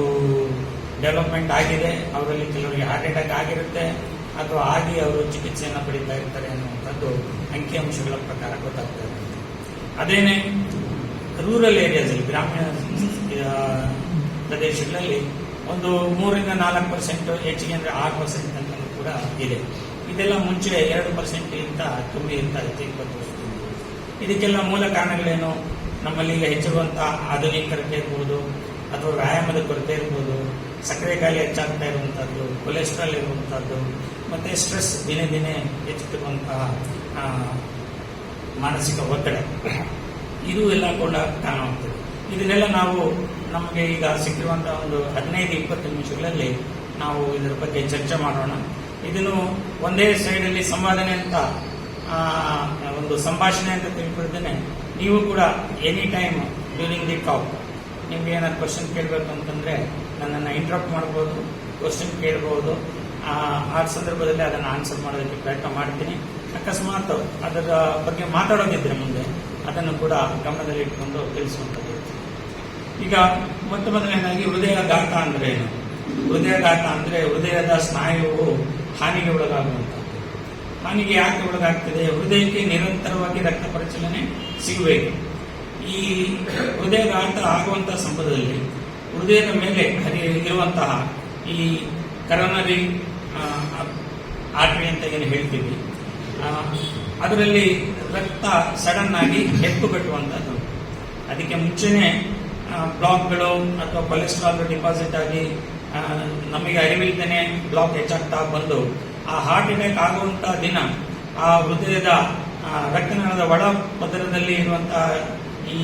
ಡೆವಲಪ್ಮೆಂಟ್ ಆಗಿದೆ. ಅವರಲ್ಲಿ ಕೆಲವರಿಗೆ ಹಾರ್ಟ್ ಅಟ್ಯಾಕ್ ಆಗಿರುತ್ತೆ. ಅಥವಾ ಆಗಿ ಅವರು ಚಿಕಿತ್ಸೆಯನ್ನು ಪಡೀತಾ ಇರ್ತಾರೆ ಅನ್ನುವಂಥದ್ದು ಅಂಕಿಅಂಶಗಳ ಪ್ರಕಾರ ಗೊತ್ತಾಗ್ತಾ ಇರ್ತದೆ ಅದೇನೆ ರೂರಲ್ ಏರಿಯಾದಲ್ಲಿ ಗ್ರಾಮೀಣ ಪ್ರದೇಶಗಳಲ್ಲಿ ಒಂದು ಮೂರರಿಂದ ನಾಲ್ಕು ಪರ್ಸೆಂಟ್ ಹೆಚ್ಚಿಗೆ ಅಂದ್ರೆ ಆರು ಪರ್ಸೆಂಟ್ ತನಕ ಕೂಡ ಇದೆ. ಇದೆಲ್ಲ ಮುಂಚೆ ಎರಡು ಪರ್ಸೆಂಟ್ ಇಂತ ತುಂಬಿ ಇರ್ತಾ ಇತ್ತು ಇಪ್ಪತ್ತು ವರ್ಷದಿಂದ ಇದಕ್ಕೆಲ್ಲ ಮೂಲ ಕಾರಣಗಳೇನು? ನಮ್ಮಲ್ಲಿ ಈಗ ಹೆಚ್ಚಿರುವಂತಹ ಆಧುನೀಕರಣ ಇರ್ಬೋದು, ಅಥವಾ ವ್ಯಾಯಾಮದ ಕೊರತೆ ಇರ್ಬೋದು, ಸಕ್ಕರೆ ಕಾಯಿಲೆ ಹೆಚ್ಚಾಗ್ತಾ ಇರುವಂತಹದ್ದು ಕೊಲೆಸ್ಟ್ರಾಲ್ ಇರುವಂತಹದ್ದು ಮತ್ತೆ ಸ್ಟ್ರೆಸ್ ದಿನೇ ದಿನೇ ಹೆಚ್ಚುತ್ತಿರುವಂತಹ ಮಾನಸಿಕ ಒತ್ತಡ. ಇದು ಎಲ್ಲ ಕೂಡ ಕಾರಣವಾಗ್ತದೆ ಇದನ್ನೆಲ್ಲ ನಾವು ನಮಗೆ ಈಗ ಸಿಕ್ಕಿರುವಂತಹ ಒಂದು ಹದಿನೈದು, ಇಪ್ಪತ್ತು ನಿಮಿಷಗಳಲ್ಲಿ ನಾವು ಇದರ ಬಗ್ಗೆ ಚರ್ಚೆ ಮಾಡೋಣ. ಇದನ್ನು ಒಂದೇ ಸೈಡಲ್ಲಿ ಸಂವಾದನೆ ಅಂತ ಒಂದು ಸಂಭಾಷಣೆ ಅಂತ ತಿಳ್ಕೊಳ್ತೇನೆ. ನೀವು ಕೂಡ any time during the call ನಿಮ್ಗೆ ಏನಾದ್ರು ಕ್ವಶನ್ ಕೇಳಬೇಕು ಅಂತಂದ್ರೆ ನನ್ನನ್ನು ಇಂಟ್ರಪ್ಟ್ ಮಾಡ್ಬೋದು ಕ್ವಶನ್ ಕೇಳ್ಬೋದು. ಆ ಸಂದರ್ಭದಲ್ಲಿ ಅದನ್ನು ಆನ್ಸರ್ ಮಾಡೋದಕ್ಕೆ ಪ್ರಯತ್ನ ಮಾಡ್ತೀನಿ ಅಕಸ್ಮಾತ್ ಅದರ ಬಗ್ಗೆ ಮಾತಾಡೋದಿದ್ರೆ ಮುಂದೆ ಅದನ್ನು ಕೂಡ ಗಮನದಲ್ಲಿ ಇಟ್ಕೊಂಡು ತಿಳಿಸುವಂಥದ್ದು. ಈಗ ಮೊತ್ತ ಮೊದಲನೇದಾಗಿ ಹೃದಯಾಘಾತ ಅಂದ್ರೆ ಏನು? ಹೃದಯಾಘಾತ ಅಂದ್ರೆ ಹೃದಯದ ಸ್ನಾಯುವು ಹಾನಿಗೆ ಒಳಗಾಗುವಂಥದ್ದು. ಹಾನಿಗೆ ಯಾಕೆ ಒಳಗಾಗ್ತದೆ? ಹೃದಯಕ್ಕೆ ನಿರಂತರವಾಗಿ ರಕ್ತ ಪರಿಚಲನೆ ಸಿಗಬೇಕು ಈ ಹೃದಯಾಘಾತ ಆಗುವಂತಹ ಸಂದರ್ಭದಲ್ಲಿ ಹೃದಯದ ಮೇಲೆ ಹರಿ ಇರುವಂತಹ ಈ ಕರೋನರಿ ಆರ್ಟ್ರಿ ಅಂತ ಏನು ಹೇಳ್ತೀವಿ. ಅದರಲ್ಲಿ ರಕ್ತ ಸಡನ್ ಆಗಿ ಹೆಪ್ಪು ಕಟ್ಟುವಂಥದ್ದು. ಅದಕ್ಕೆ ಮುಂಚೆನೆ ಬ್ಲಾಕ್ಗಳು ಅಥವಾ ಕೊಲೆಸ್ಟ್ರಾಲ್ ಡಿಪಾಸಿಟ್ ಆಗಿ ನಮಗೆ ಅರಿವಿಲ್ದೇನೆ ಬ್ಲಾಕ್ ಹೆಚ್ಚಾಗ್ತಾ ಬಂದು, ಆ ಹಾರ್ಟ್ ಅಟ್ಯಾಕ್ ಆಗುವಂಥ ದಿನ, ಆ ಹೃದಯದ ರಕ್ತನಾಳದ ಒಳ ಪದರದಲ್ಲಿ ಇರುವಂತಹ ಈ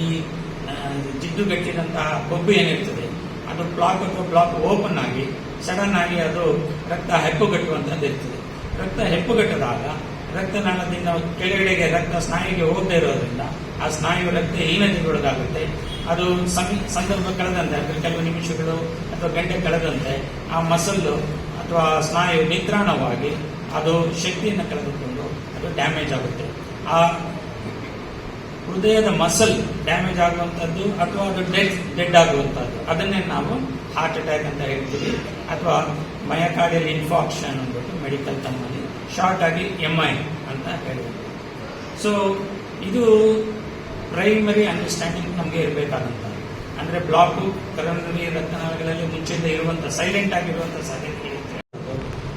ಜಿದ್ದುಗಟ್ಟಿದಂತಹ ಕೊಬ್ಬು ಏನಿರ್ತದೆ ಅದು ಬ್ಲಾಕ್ ಅಥವಾ ಬ್ಲಾಕ್ ಓಪನ್ ಆಗಿ ಸಡನ್ ಆಗಿ ಅದು ರಕ್ತ ಹೆಪ್ಪುಗಟ್ಟುವಂಥದ್ದು ಇರ್ತದೆ. ರಕ್ತ ಹೆಪ್ಪುಗಟ್ಟದಾಗ, ರಕ್ತನಾಳದಿಂದ ಕೆಳಗಡೆಗೆ ರಕ್ತ ಸ್ನಾಯುಗೆ ಹೋಗದೇ ಇರೋದ್ರಿಂದ, ಆ ಸ್ನಾಯು ರಕ್ತ ಹೀನತೆಗೊಳಗಾಗುತ್ತೆ ಅದು ಸಂದರ್ಭ ಕಳೆದಂತೆ ಅಂದ್ರೆ ಕೆಲವು ನಿಮಿಷಗಳು ಅಥವಾ ಗಂಟೆ ಕಳೆದಂತೆ, ಆ ಮಸಲ್ಲು ಅಥವಾ ಸ್ನಾಯು ನಿತ್ರಾಣವಾಗಿ ಅದು ಶಕ್ತಿಯನ್ನು ಕಳೆದುಕೊಂಡು ಅದು ಡ್ಯಾಮೇಜ್ ಆಗುತ್ತೆ. ಆ ಹೃದಯದ ಮಸಲ್ ಡ್ಯಾಮೇಜ್ ಆಗುವಂಥದ್ದು ಅಥವಾ ಅದು ಡೆಡ್ ಡೆಡ್ ಆಗುವಂಥದ್ದು. ಅದನ್ನೇ ನಾವು ಹಾರ್ಟ್ ಅಟ್ಯಾಕ್ ಅಂತ ಹೇಳ್ತೀವಿ. ಅಥವಾ ಮಯಕಾರ್ಡಿಯಲ್ ಇನ್ಫಾಕ್ಷನ್ ಅಂದ್ಬಿಟ್ಟು ಮೆಡಿಕಲ್ ತಮ್ಮಲ್ಲಿ. ಶಾರ್ಟ್ ಆಗಿ ಎಂ ಐ ಅಂತ ಹೇಳ್ಬೋದು. ಸೊ ಇದು ಪ್ರೈಮರಿ ಅಂಡರ್ಸ್ಟ್ಯಾಂಡಿಂಗ್ ನಮಗೆ ಇರಬೇಕಾದಂತ. ಅಂದ್ರೆ ಬ್ಲಾಕು ಕರೋನರಿ ರಕ್ತನಾಳಗಳಲ್ಲಿ ಮುಂಚೆಯಿಂದ ಇರುವಂತ ಸೈಲೆಂಟ್ ಆಗಿರುವಂತ ಸಾಧ್ಯತೆ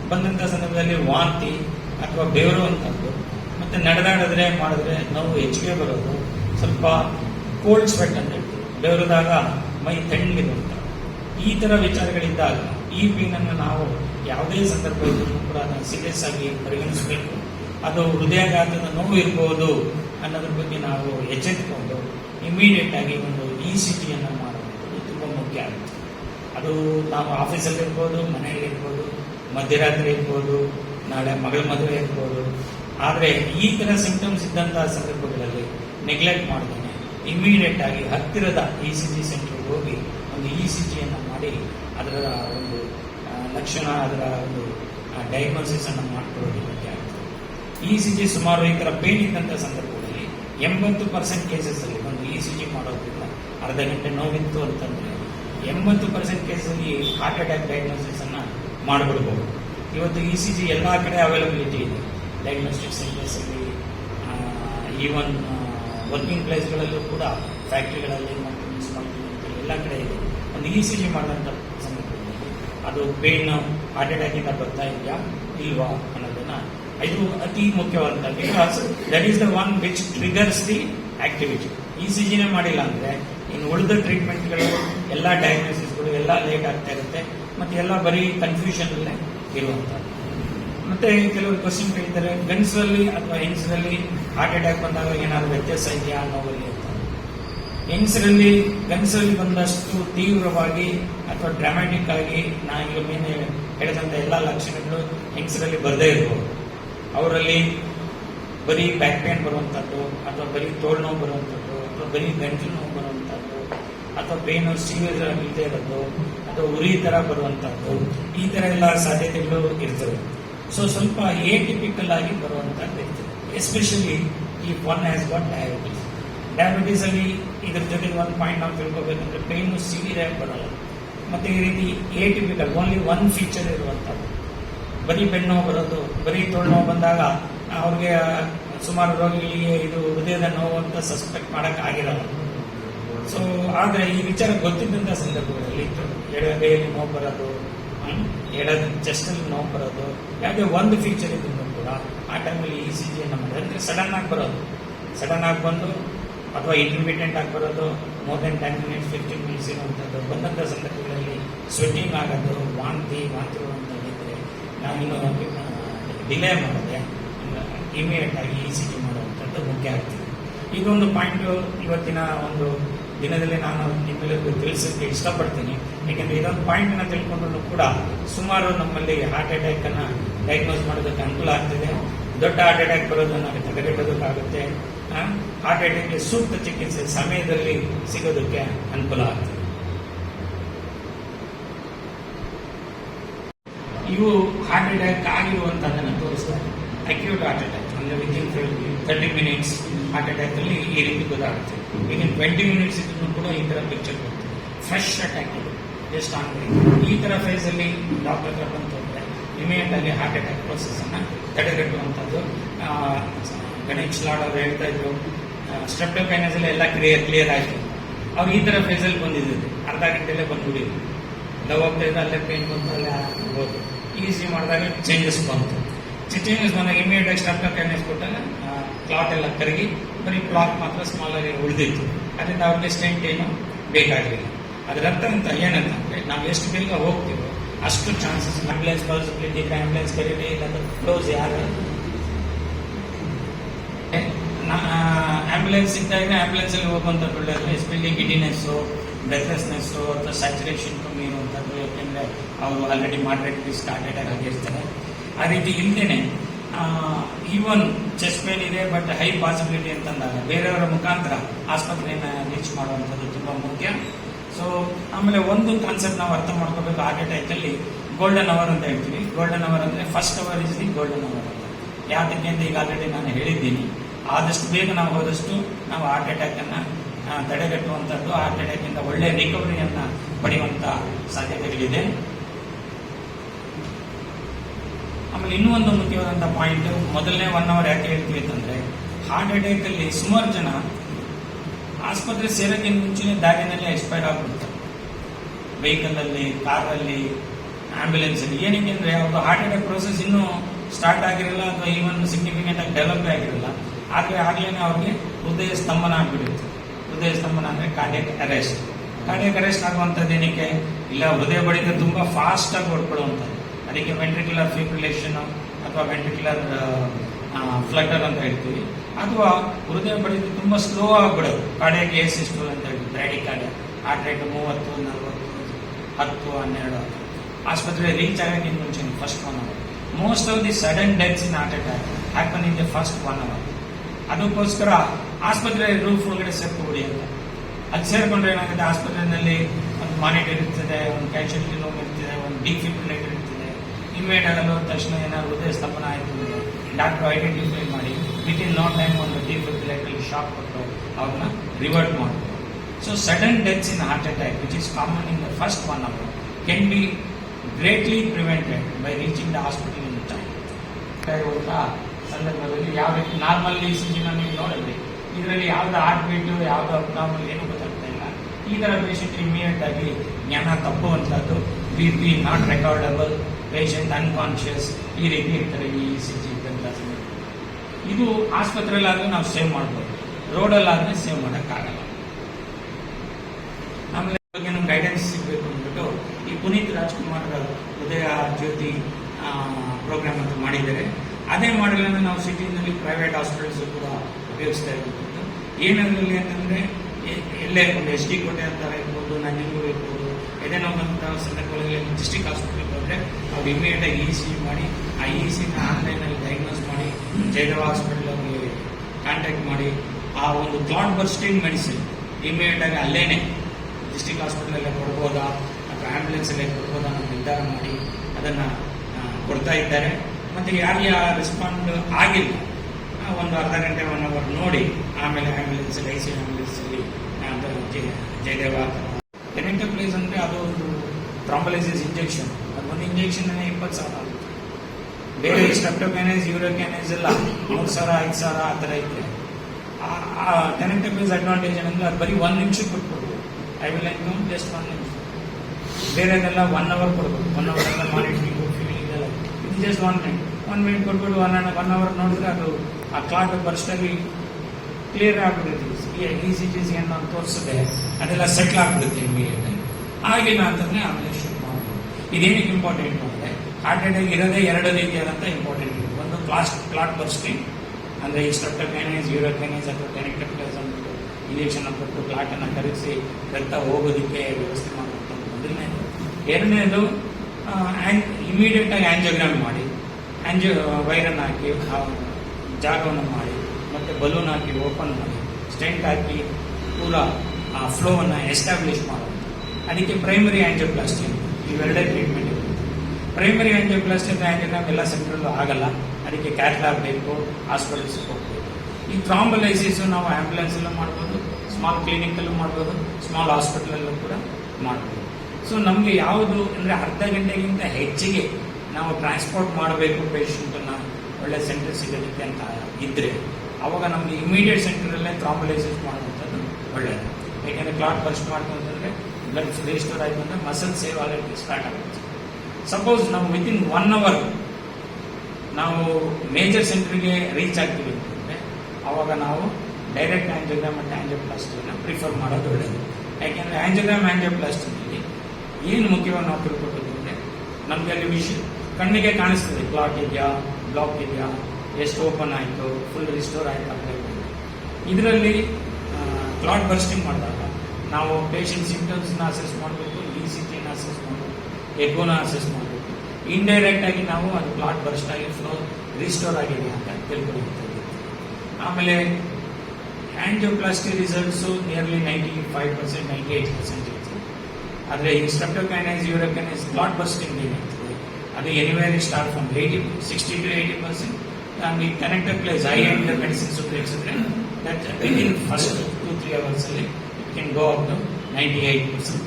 ಬಂದಂತ ಸಂದರ್ಭದಲ್ಲಿ ವಾಂತಿ ಅಥವಾ ಬೆವರುವಂಥದ್ದು ನಡೆದಾಡಿದ್ರೆ ಮಾಡಿದ್ರೆ ನೋವು ಹೆಚ್ಚಿಗೆ ಬರೋದು. ಸ್ವಲ್ಪ ಕೋಲ್ಡ್ ಸ್ವೆಟ್ ಅಂತ ಹೇಳ್ತೀವಿ. ಬೆವರಿದಾಗ ಮೈ ತಣ್ಣಗಿರುವಂತ ಈ ತರ ವಿಚಾರಗಳಿದ್ದಾಗ ಈ ಪೇನನ್ನು ನಾವು ಯಾವುದೇ ಸಂದರ್ಭ ಇದ್ರೂ ಕೂಡ ಅದನ್ನು ಸೀರಿಯಸ್ ಆಗಿ ಪರಿಗಣಿಸಬೇಕು. ಅದು ಹೃದಯಾಘಾತದ ನೋವು ಇರಬಹುದು ಅನ್ನೋದ್ರ ಬಗ್ಗೆ ನಾವು ಎಚ್ಚೆತ್ತುಕೊಂಡು ಇಮಿಡಿಯೇಟ್ ಆಗಿ ಒಂದು ಇ ಸಿ ಟಿಯನ್ನು ಮಾಡುವಂಥದ್ದು ತುಂಬ ಮುಖ್ಯ ಆಗುತ್ತೆ. ಅದು ನಾವು ಆಫೀಸಲ್ಲಿ ಇರ್ಬೋದು, ಮನೆಯಲ್ಲಿ ಇರ್ಬೋದು, ಮಧ್ಯರಾತ್ರಿ ಇರ್ಬೋದು, ನಾಳೆ ಮಗಳ ಮದುವೆ ಇರ್ಬೋದು ಆದರೆ ಈ ಥರ ಸಿಂಪ್ಟಮ್ಸ್ ಇದ್ದಂತಹ ಸಂದರ್ಭಗಳಲ್ಲಿ ನೆಗ್ಲೆಕ್ಟ್ ಮಾಡ್ದೇನೆ ಇಮಿಡಿಯೇಟ್ ಆಗಿ ಹತ್ತಿರದ ಇ ಸಿ ಜಿ ಸೆಂಟರ್ಗೆ ಹೋಗಿ ಒಂದು ಇ ಸಿ ಜಿಯನ್ನು ಮಾಡಿ ಅದರ ಒಂದು ಲಕ್ಷಣ, ಅದರ ಒಂದು ಡಯಾಗ್ನೋಸಿಸ್ ಅನ್ನು ಮಾಡಿಕೊಳ್ಳೋದಕ್ಕೆ ಆಗ್ತದೆ ಇ ಸಿ ಜಿ ಸುಮಾರು ಈ ಥರ ಪೇನ್ ಇದ್ದಂಥ ಸಂದರ್ಭದಲ್ಲಿ ಎಂಬತ್ತು ಪರ್ಸೆಂಟ್ ಕೇಸಸಲ್ಲಿ ಒಂದು ಇ ಸಿ ಜಿ ಮಾಡೋದ್ರಿಂದ ಅರ್ಧ ಗಂಟೆ ನೋವಿತ್ತು ಅಂತಂದರೆ ಎಂಬತ್ತು ಪರ್ಸೆಂಟ್ ಕೇಸಲ್ಲಿ ಹಾರ್ಟ್ ಅಟ್ಯಾಕ್ ಡಯಾಗ್ನೋಸಿಸ್ ಅನ್ನು ಮಾಡಿಬಿಡ್ಬೋದು. ಇವತ್ತು ಇ ಸಿ ಜಿ ಎಲ್ಲ ಕಡೆ ಅವೈಲಬಿಲಿಟಿ ಇದೆ. ಡಯಾಗ್ನೋಸ್ಟಿಕ್ ಸೆಂಟರ್ಸಲ್ಲಿ ಈವನ್ ವರ್ಕಿಂಗ್ ಪ್ಲೇಸ್ಗಳಲ್ಲೂ ಕೂಡ ಫ್ಯಾಕ್ಟ್ರಿಗಳಲ್ಲಿ ಮತ್ತು ಮುನ್ಸಿಪಾಲಿಟಿ ಎಲ್ಲ ಕಡೆ ಇದೆ. ಒಂದು ಇ ಸಿ ಜಿ ಮಾಡಿದಂಥ ಸಂದರ್ಭದಲ್ಲಿ ಅದು ಪೇನ್ ಹಾರ್ಟ್ ಅಟ್ಯಾಕಿಂದ ಬರ್ತಾ ಇದೆಯಾ, ಇಲ್ವಾ ಅನ್ನೋದನ್ನು ಇದು ಅತಿ ಮುಖ್ಯವಾದಂಥ because that is the one which triggers the activity E C ಜಿನೇ ಮಾಡಿಲ್ಲ ಅಂದರೆ ಇನ್ನು ಉಳಿದ ಟ್ರೀಟ್ಮೆಂಟ್ಗಳು ಎಲ್ಲ ಡಯಾಗ್ನೋಸಿಸ್ಗಳು ಎಲ್ಲ ಲೇಟ್ ಆಗ್ತಾ ಇರುತ್ತೆ, ಮತ್ತು ಎಲ್ಲ ಬರೀ ಕನ್ಫ್ಯೂಷನ್ ಅಲ್ಲೇ ಇರುವಂಥದ್ದು ಮತ್ತೆ ಕೆಲವರು ಕ್ವಶನ್ ಕೇಳ್ತಾರೆ, ಗಂಡಸರಲ್ಲಿ ಅಥವಾ ಹೆಂಗಸರಲ್ಲಿ ಹಾರ್ಟ್ ಅಟ್ಯಾಕ್ ಬಂದಾಗ ಏನಾದ್ರು ವ್ಯತ್ಯಾಸ ಇದೆಯಾ ನೋವಲ್ಲಿ ಅಂತ. ಹೆಂಗಸರಲ್ಲಿ, ಗಂಡಸರಲ್ಲಿ ಬಂದಷ್ಟು ತೀವ್ರವಾಗಿ ಅಥವಾ ಡ್ರಾಮ್ಯಾಟಿಕ್ ಆಗಿ ನಾನು ಮೇಲೆ ಹೇಳಿದಂತ ಎಲ್ಲ ಲಕ್ಷಣಗಳು ಹೆಂಗಸರಲ್ಲಿ ಬರದೇ ಇರಬಹುದು ಅವರಲ್ಲಿ ಬರೀ ಬ್ಯಾಕ್ ಪೇನ್ ಬರುವಂಥದ್ದು ಅಥವಾ ಬರೀ ತೋಳು ನೋವು ಬರುವಂಥದ್ದು ಅಥವಾ ಬರೀ ಗಂಟಲು ನೋವು ಬರುವಂಥದ್ದು ಅಥವಾ ಪೇನು ಸೀರಿಯಸ್ ಇಲ್ಲದೆ ಇರೋದು, ಅಥವಾ ಉರಿ ತರ ಬರುವಂಥದ್ದು ಈ ತರ ಎಲ್ಲ ಸಾಧ್ಯತೆಗಳು ಇರ್ತವೆ. ಸೊ ಸ್ವಲ್ಪ ಎ ಟಿಪಿಕಲ್ ಆಗಿ ಇರ್ತದೆ ಎಸ್ಪೆಷಲಿ ಈ one has got diabetes diabetes ಅಲ್ಲಿ ಇದ್ರ ಜೊತೆಗೆ ಒಂದು ಪಾಯಿಂಟ್ ನಾವು ತಿಳ್ಕೊಬೇಕಂದ್ರೆ ಪೇನು ಸಿವಿಯರ್ ಆಗಿ ಬರಲ್ಲ. ಮತ್ತೆ ಈ ರೀತಿ a typical only one feature ಇರುವಂಥದ್ದು. ಬರೀ ಬೆನ್ನು ಬರೋದು, ಬರೀ ನೋವು ಬಂದಾಗ ಅವ್ರಿಗೆ ಸುಮಾರು ರೋಗಿಗಳಿಗೆ ಇದು ಹೃದಯದ ನೋವು ಅಂತ ಸಸ್ಪೆಕ್ಟ್ ಮಾಡಕ್ ಆಗಿರಲ್ಲ. ಸೊ ಆದ್ರೆ ಈ ವಿಚಾರ ಗೊತ್ತಿದ್ದಂತ ಸಂದರ್ಭಗಳಲ್ಲಿ ಎಡಗೈಯಲ್ಲಿ ನೋವು ಬರೋದು ಹ್ಮ್, ಚೆಸ್ಟಲ್ಲಿ ನೋವು ಬರೋದು ಯಾವುದೇ ಒಂದು ಫೀಚರ್ ಇದ್ರೂ ಕೂಡ ಆ ಟೈಮಲ್ಲಿ ಇ ಸಿ ಅಂದ್ರೆ ಸಡನ್ ಆಗಿ ಬರೋದು. ಸಡನ್ ಆಗಿ ಬಂದು ಅಥವಾ ಇಂಟರ್ಮೀಡಿಯಂಟ್ ಆಗಿ ಬರೋದು more than ten minutes fifteen minutes ಇರುವಂಥದ್ದು ಬಂದಂಥ ಸಂದರ್ಭಗಳಲ್ಲಿ ಸ್ವೆಟ್ಟಿಂಗ್ ಆಗೋದು ವಾಂತಿ ವಾಂತಿ ಇದ್ದರೆ ನಾನು ಡಿಲೇ ಮಾಡಿದೆ ಇಮಿಡಿಯೇಟ್ ಆಗಿ ಇ ಸಿ ಜಿ ಮಾಡುವಂಥದ್ದು ಮುಖ್ಯ ಆಗ್ತದೆ. ಇದೊಂದು ಪಾಯಿಂಟು ಇವತ್ತಿನ ಒಂದು ದಿನದಲ್ಲಿ ನಾನು ನಿಮ್ಮೆಲ್ಲರಿಗೂ ತಿಳಿಸೋಕ್ಕೆ ಇಷ್ಟಪಡ್ತೀನಿ. ಯಾಕೆಂದ್ರೆ ಇದೊಂದು ಪಾಯಿಂಟ್ ಅನ್ನ ತಿಳ್ಕೊಂಡ್ರು ಕೂಡ ಸುಮಾರು ನಮ್ಮಲ್ಲಿ ಹಾರ್ಟ್ ಅಟ್ಯಾಕ್ ಅನ್ನ ಡಯಾಗ್ನೋಸ್ ಮಾಡೋದಕ್ಕೆ ಅನುಕೂಲ ಆಗ್ತಿದೆ. ದೊಡ್ಡ ಹಾರ್ಟ್ ಅಟ್ಯಾಕ್ ಬರೋದನ್ನ ತಡೆಗಟ್ಟೋದಕ್ಕಾಗುತ್ತೆ ಹಾರ್ಟ್ ಅಟ್ಯಾಕ್ಗೆ ಸೂಕ್ತ ಚಿಕಿತ್ಸೆ ಸಮಯದಲ್ಲಿ ಸಿಗೋದಕ್ಕೆ ಅನುಕೂಲ ಆಗ್ತದೆ. ಇವು ಹಾರ್ಟ್ ಅಟ್ಯಾಕ್ ಆಗಿರುವಂತಹದನ್ನು ತೋರಿಸ್ತಾರೆ ಅಕ್ಯೂಟ್ ಹಾರ್ಟ್ ಅಟ್ಯಾಕ್ ಅಂದ್ರೆ within thirty minutes heart attack ಅಲ್ಲಿ ಈ ರೀತಿ ಗೊತ್ತಾಗುತ್ತೆ. ವಿತಿನ್ ಟ್ವೆಂಟಿ ಮಿನಿಟ್ಸ್ ಇದನ್ನು ಕೂಡ ಈ ತರ ಪಿಕ್ಚರ್ ಬರುತ್ತೆ. ಫ್ರೆಶ್ ಅಟ್ಯಾಕ್ ಇದು. ಜಸ್ಟ್ ಈ ತರ ಫೇಸ್ ಅಲ್ಲಿ ಡಾಕ್ಟರ್ ಹತ್ರ ಬಂತು ಅಂದ್ರೆ ಇಮಿಡಿಯೇಟ್ ಆಗಿ ಹಾರ್ಟ್ ಅಟ್ಯಾಕ್ ಪ್ರೋಸೆಸ್ ಅನ್ನ ತಡೆಗಟ್ಟುವಂಥದ್ದು ಗಣೇಶ್ ಲಾಡ್ ಅವರು ಹೇಳ್ತಾ ಇದ್ರು. ಸ್ಟ್ರೆಪ್ಟೋಕೈನಸ್ ಎಲ್ಲ ಕ್ಲಿಯರ್ ಕ್ಲಿಯರ್ ಆಯ್ತು. ಅವ್ರು ಈ ತರ ಫೇಸ್ ಅಲ್ಲಿ ಬಂದಿದ್ದು ಅರ್ಧ ಗಂಟೆಲ್ಲೇ ಬಂದ್ಬಿಟ್ಟಿದ್ರು. ಲವ್ ಹೋಗ್ತಾ ಇದ್ರೆ ಅಲ್ಲೇ ಪೇನ್ ಬಂತು, ಅಲ್ಲೇ ಹೋದ್ರು ಈಸಿ ಮಾಡಿದಾಗ ಚೇಂಜಸ್ ಬಂತು. ಚೇಂಜಸ್ ಬಂದಾಗ ಇಮಿಡಿಯೇಟ್ ಆಗಿ ಸ್ಟೆಪ್ ಕೈನೆಸ್ ಕೊಟ್ಟಾಗ ಕ್ಲಾಟ್ ಎಲ್ಲ ಕರಗಿ, ಬರೀ ಕ್ಲಾಟ್ ಮಾತ್ರ ಸ್ಮಾಲ್ ಆಗಿ ಉಳಿದಿತ್ತು. ಅದರಿಂದ ಅವ್ರಿಗೆ ಸ್ಟೆಂಟ್ ಏನು ಬೇಕಾಗಲಿಲ್ಲ ಅದರ ಅರ್ಥ ಅಂತ ಏನಂತ ಅಂದ್ರೆ ನಾವು ಎಷ್ಟು ಬೇಗ ಹೋಗ್ತೀವೋ ಅಷ್ಟು ಚಾನ್ಸಸ್ ಆಂಬ್ಯುಲೆನ್ಸ್ ಪಾಸಿಬಿಲಿಟಿ ಆಂಬ್ಯುಲೆನ್ಸ್ ಕರೀರಿ ಇಲ್ಲಾಂದ್ರೆ ಕ್ಲೋಸ್ ಯಾರು? ಆಂಬುಲೆನ್ಸ್ ಇದ್ದಾಗ ಆಂಬುಲೆನ್ಸ್ ಅಲ್ಲಿ ಹೋಗುವಂತ ಒಳ್ಳೆಯದು ಎಸ್ಪೆಷಲಿ ಗಿಡಿನೆಸ್ಸು ಬ್ರೆತ್ಲೆಸ್ನೆಸ್ಸು ಅಥವಾ ಸ್ಯಾಚುರೇಷನ್ ಕಮ್ಮಿ ಇರುವಂಥದ್ದು, ಯಾಕೆಂದ್ರೆ ಅವರು ಆಲ್ರೆಡಿ ಮಾಡ್ರೇಟ್ ರಿಸ್ಕ್ ಹಾರ್ಟ್ ಆಗಿರ್ತಾರೆ ಆ ರೀತಿ ಇಲ್ಲದೇನೆ ಈವನ್ ಚೆಸ್ಟ್ ಪೇನ್ ಇದೆ ಬಟ್ ಹೈ ಪಾಸಿಬಿಲಿಟಿ ಅಂತಂದಾಗ ಬೇರೆಯವರ ಮುಖಾಂತರ ಆಸ್ಪತ್ರೆಯನ್ನು ರೀಚ್ ಮಾಡುವಂಥದ್ದು ತುಂಬಾ ಮುಖ್ಯ. ಸೊ ಆಮೇಲೆ ಒಂದು ಕಾನ್ಸೆಪ್ಟ್ ನಾವು ಅರ್ಥ ಮಾಡ್ಕೋಬೇಕು ಆ ಅಲ್ಲಿ ಗೋಲ್ಡನ್ ಅವರ್ ಅಂತ ಹೇಳ್ತೀವಿ. ಗೋಲ್ಡನ್ ಅವರ್ ಅಂದ್ರೆ first hour is the golden hour ಅಂತ ಅಂತ ಈಗ ಆಲ್ರೆಡಿ ನಾನು ಹೇಳಿದ್ದೀನಿ. ಆದಷ್ಟು ಬೇಗ ನಾವು ಹೋದಷ್ಟು ನಾವು ಹಾರ್ಟ್ ಅಟ್ಯಾಕ್ ಅನ್ನ ಆ, ತಡೆಗಟ್ಟುವಂಥದ್ದು ಹಾರ್ಟ್ ಅಟ್ಯಾಕ್ ಇಂದ ಒಳ್ಳೆ ರಿಕವರಿಯನ್ನ ಪಡೆಯುವಂತ ಸಾಧ್ಯತೆಗಳಿದೆ. ಆಮೇಲೆ ಇನ್ನೂ ಒಂದು ಮುಖ್ಯವಾದಂಥ ಪಾಯಿಂಟ್ ಮೊದಲನೇ ಒನ್ ಅವರ್ ಯಾಕೆ ಹೇಳ್ತೀವಿ ಅಂತಂದ್ರೆ ಹಾರ್ಟ್ ಅಟ್ಯಾಕ್ ಅಲ್ಲಿ ಸುಮಾರು ಜನ ಆಸ್ಪತ್ರೆ ಸೇರೋಕ್ಕೆ ಮುಂಚೆನೇ ದಾರಿನಲ್ಲಿ ಎಕ್ಸ್ಪೈರ್ ಆಗ್ಬಿಡ್ತಾರೆ ವೆಹಿಕಲಲ್ಲಿ ಕಾರಲ್ಲಿ ಆಂಬ್ಯುಲೆನ್ಸ್ ಅಲ್ಲಿ ಏನಕ್ಕೆ ಅಂದ್ರೆ ಅವ್ರದ್ದು ಹಾರ್ಟ್ ಅಟ್ಯಾಕ್ ಪ್ರೋಸೆಸ್ ಇನ್ನೂ ಸ್ಟಾರ್ಟ್ ಆಗಿರಲ್ಲ ಅಥವಾ ಈವನ್ ಸಿಗ್ನಿಫಿಕೆಂಟ್ ಆಗಿ ಡೆವಲಪ್ ಆಗಿರಲ್ಲ. ಆದ್ರೆ ಆಗ್ಲೇನೆ ಅವ್ರಿಗೆ ಹೃದಯ ಸ್ತಂಭನ ಆಗ್ಬಿಡುತ್ತೆ. ಹೃದಯ ಸ್ತಂಭನ ಅಂದ್ರೆ ಕಾರ್ಡಿಯಕ್ ಅರೆಸ್ಟ್ ಕಾರ್ಡಿಯಕ್ ಅರೆಸ್ಟ್ ಆಗುವಂಥದ್ದು ಏನಕ್ಕೆ? ಇಲ್ಲ, ಹೃದಯ ಬಡಿತ ತುಂಬಾ ಫಾಸ್ಟ್ ಆಗಿ ಹೊಡ್ಕೊಳ್ಳುವಂಥದ್ದು ಅದಕ್ಕೆ ವೆಂಟ್ರಿಕ್ಯುಲರ್ ಫಿಬ್ರಿಲೇಷನ್ ಅಥವಾ ವೆಂಟ್ರಿಕ್ಯುಲರ್ ಫ್ಲಟರ್ ಅಂತ ಹೇಳ್ತೀವಿ. ಅಥವಾ ಹೃದಯ ಬಡಿತ ತುಂಬಾ ಸ್ಲೋ ಆಗ್ಬಿಡೋದು. ಕಾರ್ಡಿಯಕ್ ಏರ್ ಸಿಸ್ಟಮ್ ಅಂತ ಹೇಳಿ ಬ್ರೈಡಿಕ್ ಕಾರ್ಡಿಯಕ್ ಹಾರ್ಟ್ ರೇಟ್ ಮೂವತ್ತು, ನಲವತ್ತು, ಹತ್ತು, ಹನ್ನೆರಡು ಆಸ್ಪತ್ರೆ ರೀಚ್ ಆಗಕ್ಕೆ ಮುಂಚೆ first one hour most of the sudden deaths in heart attack happen in the first one hour ಅದಕ್ಕೋಸ್ಕರ ಆಸ್ಪತ್ರೆ ರೂಫ್ ಒಳಗಡೆ ಸೇರ್ಕೊಬಿಡಿ ಅಂತ. ಅಲ್ಲಿ ಸೇರ್ಕೊಂಡ್ರೆ ಏನಾಗುತ್ತೆ? ಆಸ್ಪತ್ರೆಯಲ್ಲಿ ಒಂದು ಮಾನಿಟರ್ ಇರ್ತದೆ, ಒಂದು ಕ್ಯಾಶುಯಾಲಿಟಿ ರೂಮ್ ಇರ್ತದೆ, ಒಂದು ಡಿಫಿಬ್ರಿಲೇಟರ್ ಇರ್ತದೆ. ಇನ್ವೇಟ್ ಆಗಲು ತಕ್ಷಣ ಏನಾದ್ರು ಹೃದಯ ಸ್ಥಾಪನ ಆಯ್ತು ಡಾಕ್ಟರ್ ಐಡೆಂಟಿಫೈ ಮಾಡಿ. ವಿತ್ ಇನ್ ನಾಟ್ ಟೈಮ್ ಒಂದು ಡಿಫಿಬ್ರಿಲೇಟರ್ ಶಾಕ್ ಕೊಟ್ಟು ಅವ್ರನ್ನ ರಿವರ್ಟ್ ಮಾಡ್ಬೋದು so sudden deaths in heart attack which is common in the first one hour can be greatly prevented by reaching the hospital in time ಸಂದರ್ಭದಲ್ಲಿ ಯಾವ ರೀತಿ ನಾರ್ಮಲ್ ಇ ಸಿ ಜಿನ ನೀವು ನೋಡಿದ್ರಿ ಇದರಲ್ಲಿ ಯಾವ್ದು ಹಾರ್ಟ್ ಬೀಟು ಯಾವ್ದು ಅಬ್ನಾರ್ಮಲ್ ಏನು ಗೊತ್ತಾಗ್ತಾ ಇಲ್ಲ. ಈ ಥರ ಪೇಷಂಟ್ ಇಮಿಡಿಯೇಟ್ ಆಗಿ ಜ್ಞಾನ ತಪ್ಪುವಂಥದ್ದು B P not recordable patient unconscious ಈ ರೀತಿ ಇರ್ತಾರೆ ಈ ಸಿ ಜಿ. ಇದು ಆಸ್ಪತ್ರೆಯಲ್ಲಾದ್ರೆ ನಾವು ಸೇವ್ ಮಾಡ್ಬೋದು. ರೋಡಲ್ಲಾದ್ರೆ ಸೇವ್ ಮಾಡೋಕ್ಕಾಗಲ್ಲ. ಆಮೇಲೆ ಬಗ್ಗೆ ನಮ್ಗೆ ಗೈಡೆನ್ಸ್ ಸಿಗಬೇಕು ಅಂದ್ಬಿಟ್ಟು ಈ ಪುನೀತ್ ರಾಜ್ಕುಮಾರ್ ಉದಯ ಜ್ಯೋತಿ ಪ್ರೋಗ್ರಾಮ್ ಅಂತ ಮಾಡಿದ್ದಾರೆ. ಅದೇ ಮಾಡಲನ್ನು ನಾವು ಸಿಟಿನಲ್ಲಿ ಪ್ರೈವೇಟ್ ಹಾಸ್ಪಿಟಲ್ಸ್ ಕೂಡ ಉಪಯೋಗಿಸ್ತಾ ಇರ್ಬೋದು. ಏನಾದ್ರಲ್ಲಿ ಅಂತಂದ್ರೆ ಎಲ್ಲೇ ಒಂದು ಎಸ್ ಡಿ ಕೋಟೆ ಅಂತ ಇರ್ಬೋದು, ನಂಜನಗೂಡು ಬಂದ ಸಂದರ್ಭಗಳಲ್ಲಿ ಡಿಸ್ಟಿಕ್ ಹಾಸ್ಪಿಟಲ್ ಹೋದ್ರೆ ಅವ್ರು ಇಮಿಡಿಯೇಟ್ ಆಗಿ ಇ ಸಿ ಮಾಡಿ, ಆ ಇ ಆನ್ಲೈನ್ ಆನ್ಲೈನಲ್ಲಿ ಡಯಾಗ್ನೋಸ್ ಮಾಡಿ, ಜಯದೇವ ಹಾಸ್ಪಿಟಲ್ ಅವ್ರಿಗೆ ಕಾಂಟ್ಯಾಕ್ಟ್ ಮಾಡಿ, ಆ ಒಂದು ಕ್ಲಾಟ್ ಬರ್ಸ್ಟಿಂಗ್ ಮೆಡಿಸಿನ್ ಇಮಿಡಿಯೇಟ್ ಆಗಿ ಅಲ್ಲೇನೆ ಡಿಸ್ಟಿಕ್ ಹಾಸ್ಪಿಟಲಲ್ಲೇ ಕೊಡ್ಬೋದಾ ಅಥವಾ ಆಂಬ್ಯುಲೆನ್ಸಲ್ಲೇ ಕೊಡ್ಬೋದಾ ಅನ್ನೋ ನಿರ್ಧಾರ ಮಾಡಿ ಅದನ್ನು ಕೊಡ್ತಾ ಇದ್ದಾರೆ. ಮತ್ತು ಯಾರಿಗೆ ಆ ರೆಸ್ಪಾಂಡ್ ಆಗಿಲ್ಲ ಒಂದು ಅರ್ಧ ಗಂಟೆ ಒನ್ ಅವರ್ ನೋಡಿ, ಆಮೇಲೆ ಆಂಬುಲೆನ್ಸ್ ಐ ಸಿ ಆಂಬ್ಯುಲೆನ್ಸಲ್ಲಿ ಜಯದೇವ ಟೆನೆಂಟಲ್ ಪ್ಲೇಸ್ ಅಂದರೆ ಅದು ಒಂದು ಥ್ರಾಂಬಲೈಸಿಸ್ ಇಂಜೆಕ್ಷನ್ ಅದೊಂದು ಒಂದು ಇಂಜೆಕ್ಷನ್ ಇಪ್ಪತ್ತು ಸಾವಿರ ಆಗುತ್ತೆ. ಬೇರೆ ಸ್ಟೆಪ್ಟೋಕ್ಯಾನೈಸ್ ಯೂರೋಕ್ಯಾನೈಸ್ ಎಲ್ಲ ಮೂರು ಸಾವಿರ ಐದು ಸಾವಿರ ಆ ಥರ ಇದೆ ಆ ಟೆನೆಂಟಲ್ ಪ್ಲೇಸ್ ಅಡ್ವಾಂಟೇಜ್ ಏನಂದ್ರೆ ಅದು ಬರೀ ಒನ್ ನಿಮಿಷಕ್ಕೆ ಕೊಟ್ಬಿಡ್ಬೋದು. I will like no just one ನಿಮಿಷ. ಬೇರೆದೆಲ್ಲ ಒನ್ ಅವರ್ ಕೊಡ್ಬೋದು. ಒನ್ ಅವರ್ ಎಲ್ಲ ಮಾನಿಟ್ರಿಂಗ್ ಫೀಲಿಂಗ್ ಎಲ್ಲ. ಇದು just one minute one minute ಕೊಟ್ಬಿಟ್ಟು ಒನ್ ಒನ್ ಅವರ್ ನೋಡಿದ್ರೆ ಅದು ಆ ಕ್ಲಾಕ್ ಬರ್ಸ್ಟಾಗಿ ಕ್ಲಿಯರ್ ಆಗ್ಬಿಡುತ್ತೆ ಇ ಸಿ ಟಿ ಸಿ ತೋರಿಸಿದೆ ಅದೆಲ್ಲ ಸೆಟ್ಲ್ ಆಗ್ಬಿಡುತ್ತೆ ಇಮಿಡಿಯೇಟ್ ಆಗಿಲ್ಲ ಅಂತಂದ್ರೆ ಆಮೇಲೆ ಶುರು ಮಾಡ್ಬೋದು ಇದೇನಕ್ಕೆ ಇಂಪಾರ್ಟೆಂಟ್ ಅಂದರೆ, ಹಾರ್ಟ್ ಅಟ್ಯಾಕ್ ಇರೋದೇ ಎರಡು ರೀತಿಯಾದಂಥ ಇಂಪಾರ್ಟೆಂಟ್ ಇದೆ ಒಂದು ಕ್ಲಾಸ್ಟ್ ಕ್ಲಾಟ್ ಬರ್ಸ್ಟಿಂಗ್ ಅಂದರೆ ಈ ಸ್ಟ್ರೆಪ್ಟೋಕೈನೈಸ್ ಯೂರೋಕೈನೈಸ್ ಅಥವಾ ಟೆನಿಕ್ಟಪ್ಲೈಸ್ ಅಂದ್ಬಿಟ್ಟು ಇಂಜೆಕ್ಷನ್ ಕೊಟ್ಟು ಕ್ಲಾಟನ್ನು ಕರೆಸಿ, ರಕ್ತ ಹೋಗೋದಕ್ಕೆ ವ್ಯವಸ್ಥೆ ಮಾಡುವಂಥ ಎರಡನೇದು ಆ್ಯಂಗ್ ಇಮಿಡಿಯೇಟಾಗಿ ಆಂಜಿಯೋಗ್ರಾಮ್ ಮಾಡಿ ಆ್ಯಂಜಿಯೋ ವೈರನ್ನು ಹಾಕಿ ಜಾಗವನ್ನು ಮಾಡಿ, ಮತ್ತು ಬಲೂನ್ ಹಾಕಿ ಓಪನ್ ಮಾಡಿ. ಸ್ಟೆಂಟ್ ಹಾಕಿ ಪೂರ ಆ ಫ್ಲೋವನ್ನು ಎಸ್ಟಾಬ್ಲಿಷ್ ಮಾಡೋದು. ಅದಕ್ಕೆ ಪ್ರೈಮರಿ ಆ್ಯಂಜಿಯೋಪ್ಲಾಸ್ಟಿ ಇವೆರಡೇ ಟ್ರೀಟ್ಮೆಂಟ್ ಪ್ರೈಮರಿ ಆ್ಯಂಜಿಯೋಪ್ಲಾಸ್ಟಿ ಆಂಜಿಯೋಗ್ರಾಮ್ ಎಲ್ಲ ಸೆಂಟ್ರಲ್ಲೂ ಆಗಲ್ಲ. ಅದಕ್ಕೆ ಕ್ಯಾಟ್ಲಾಗ್ ಬೇಕು ಹಾಸ್ಪಿಟಲ್ಸ್ ಹೋಗ್ಬೇಕು. ಈ ಥ್ರಾಂಬಲೈಸಿಸು ನಾವು ಆ್ಯಂಬುಲೆನ್ಸಲ್ಲೂ ಮಾಡ್ಬೋದು ಸ್ಮಾಲ್ ಕ್ಲಿನಿಕಲ್ಲೂ ಮಾಡ್ಬೋದು ಸ್ಮಾಲ್ ಹಾಸ್ಪಿಟಲಲ್ಲೂ ಕೂಡ ಮಾಡ್ಬೋದು. ಸೊ ನಮಗೆ ಯಾವುದು ಅಂದರೆ ಅರ್ಧ ಗಂಟೆಗಿಂತ ಹೆಚ್ಚಿಗೆ ನಾವು ಟ್ರಾನ್ಸ್ಪೋರ್ಟ್ ಮಾಡಬೇಕು ಪೇಷಂಟನ್ನು ಒಳ್ಳೆ ಸೆಂಟರ್ ಸಿಗೋದಕ್ಕೆ ಅಂತ ಇದ್ದರೆ ಅವಾಗ ನಮಗೆ ಇಮಿಡಿಯೇಟ್ ಸೆಂಟರಲ್ಲೇ ಥ್ರಾಂಬಲೈಸಿಸ್ ಮಾಡುವಂಥದ್ದು ಒಳ್ಳೆಯದು ಯಾಕೆಂದರೆ ಕ್ಲಾಟ್ ಬರ್ಸ್ಟ್ ಮಾಡ್ತು ಬ್ಲಡ್ ರಿಜಿಸ್ಟರ್ ಆಯಿತು ಅಂದರೆ ಮಸಲ್ ಸೇವ್ ಆಗೋಕ್ಕೆ ಸ್ಟಾರ್ಟ್ ಆಗುತ್ತೆ. ಸಪೋಸ್ ನಾವು ವಿತಿನ್ ಒನ್ ಅವರ್ ನಾವು ಮೇಜರ್ ಸೆಂಟ್ರಿಗೆ ರೀಚ್ ಆಗ್ತೀವಿ ಅಂತಂದರೆ ಅವಾಗ ನಾವು ಡೈರೆಕ್ಟ್ ಆಂಜಿಯೋಗ್ರಾಮ್ ಮತ್ತು ಆಂಜಿಯೋಪ್ಲಾಸ್ಟಿನ ಪ್ರಿಫರ್ ಮಾಡೋದು ಒಳ್ಳೆಯದು ಯಾಕೆಂದರೆ ಆಂಜಿಯೋಗ್ರಾಮ್ ಆ್ಯಂಜೋಪ್ಲಾಸ್ಟಿನಲ್ಲಿ ಏನು ಮುಖ್ಯವಾಗಿ ನಾವು ತಿಳ್ಕೊಬೇಕು ಅಂದರೆ ನಮಗೆ ಅಲ್ಲಿ ವಿಷಯ ಕಣ್ಣಿಗೆ ಕಾಣಿಸ್ತದೆ. ಕ್ಲಾಟ್ ಇದೆಯಾ ಬ್ಲಾಕ್ ಇದೆಯಾ ಎಷ್ಟು ಓಪನ್ ಆಯಿತು ಫುಲ್ ರಿಸ್ಟೋರ್ ಆಯಿತು ಅಂತ ಇದರಲ್ಲಿ ಕ್ಲಾಟ್ ಬರ್ಸ್ಟಿಂಗ್ ಮಾಡಿದಾಗ ನಾವು ಪೇಷಂಟ್ ಸಿಂಪ್ಟಮ್ಸ್ನ ಅಸೆಸ್ ಮಾಡಬೇಕು ಇ ಸಿ ಟಿನ ಅಸೆಸ್ ಮಾಡಬೇಕು ಎಗೋನ ಅಸೆಸ್ ಮಾಡಬೇಕು. ಇಂಡೈರೆಕ್ಟ್ ಆಗಿ ನಾವು ಅದು ಕ್ಲಾಟ್ ಬರ್ಸ್ಟ್ ಆಗಿ ಫ್ಲೋ ರಿಸ್ಟೋರ್ ಆಗಿದೆ ಅಂತ ತಿಳ್ಕೊಂಡಿರ್ತೀವಿ. ಆಮೇಲೆ angioplasty results nearly ninety five percent ninety eight percent ಇರ್ತದೆ ಆದರೆ ಈ ಸ್ಟ್ರೆಪ್ಟೋಕೈನೈಸ್ ಯೂರೋಕೈನೈಸ್ ಕ್ಲಾಟ್ ಬರ್ಸ್ಟಿಂಗ್ ಏನಿರ್ತದೆ ಅದು anywhere start from eighty sixty to eighty percent can be connected place, and the medicine supply, etc. That within first two, three hours only, it can go up to 98%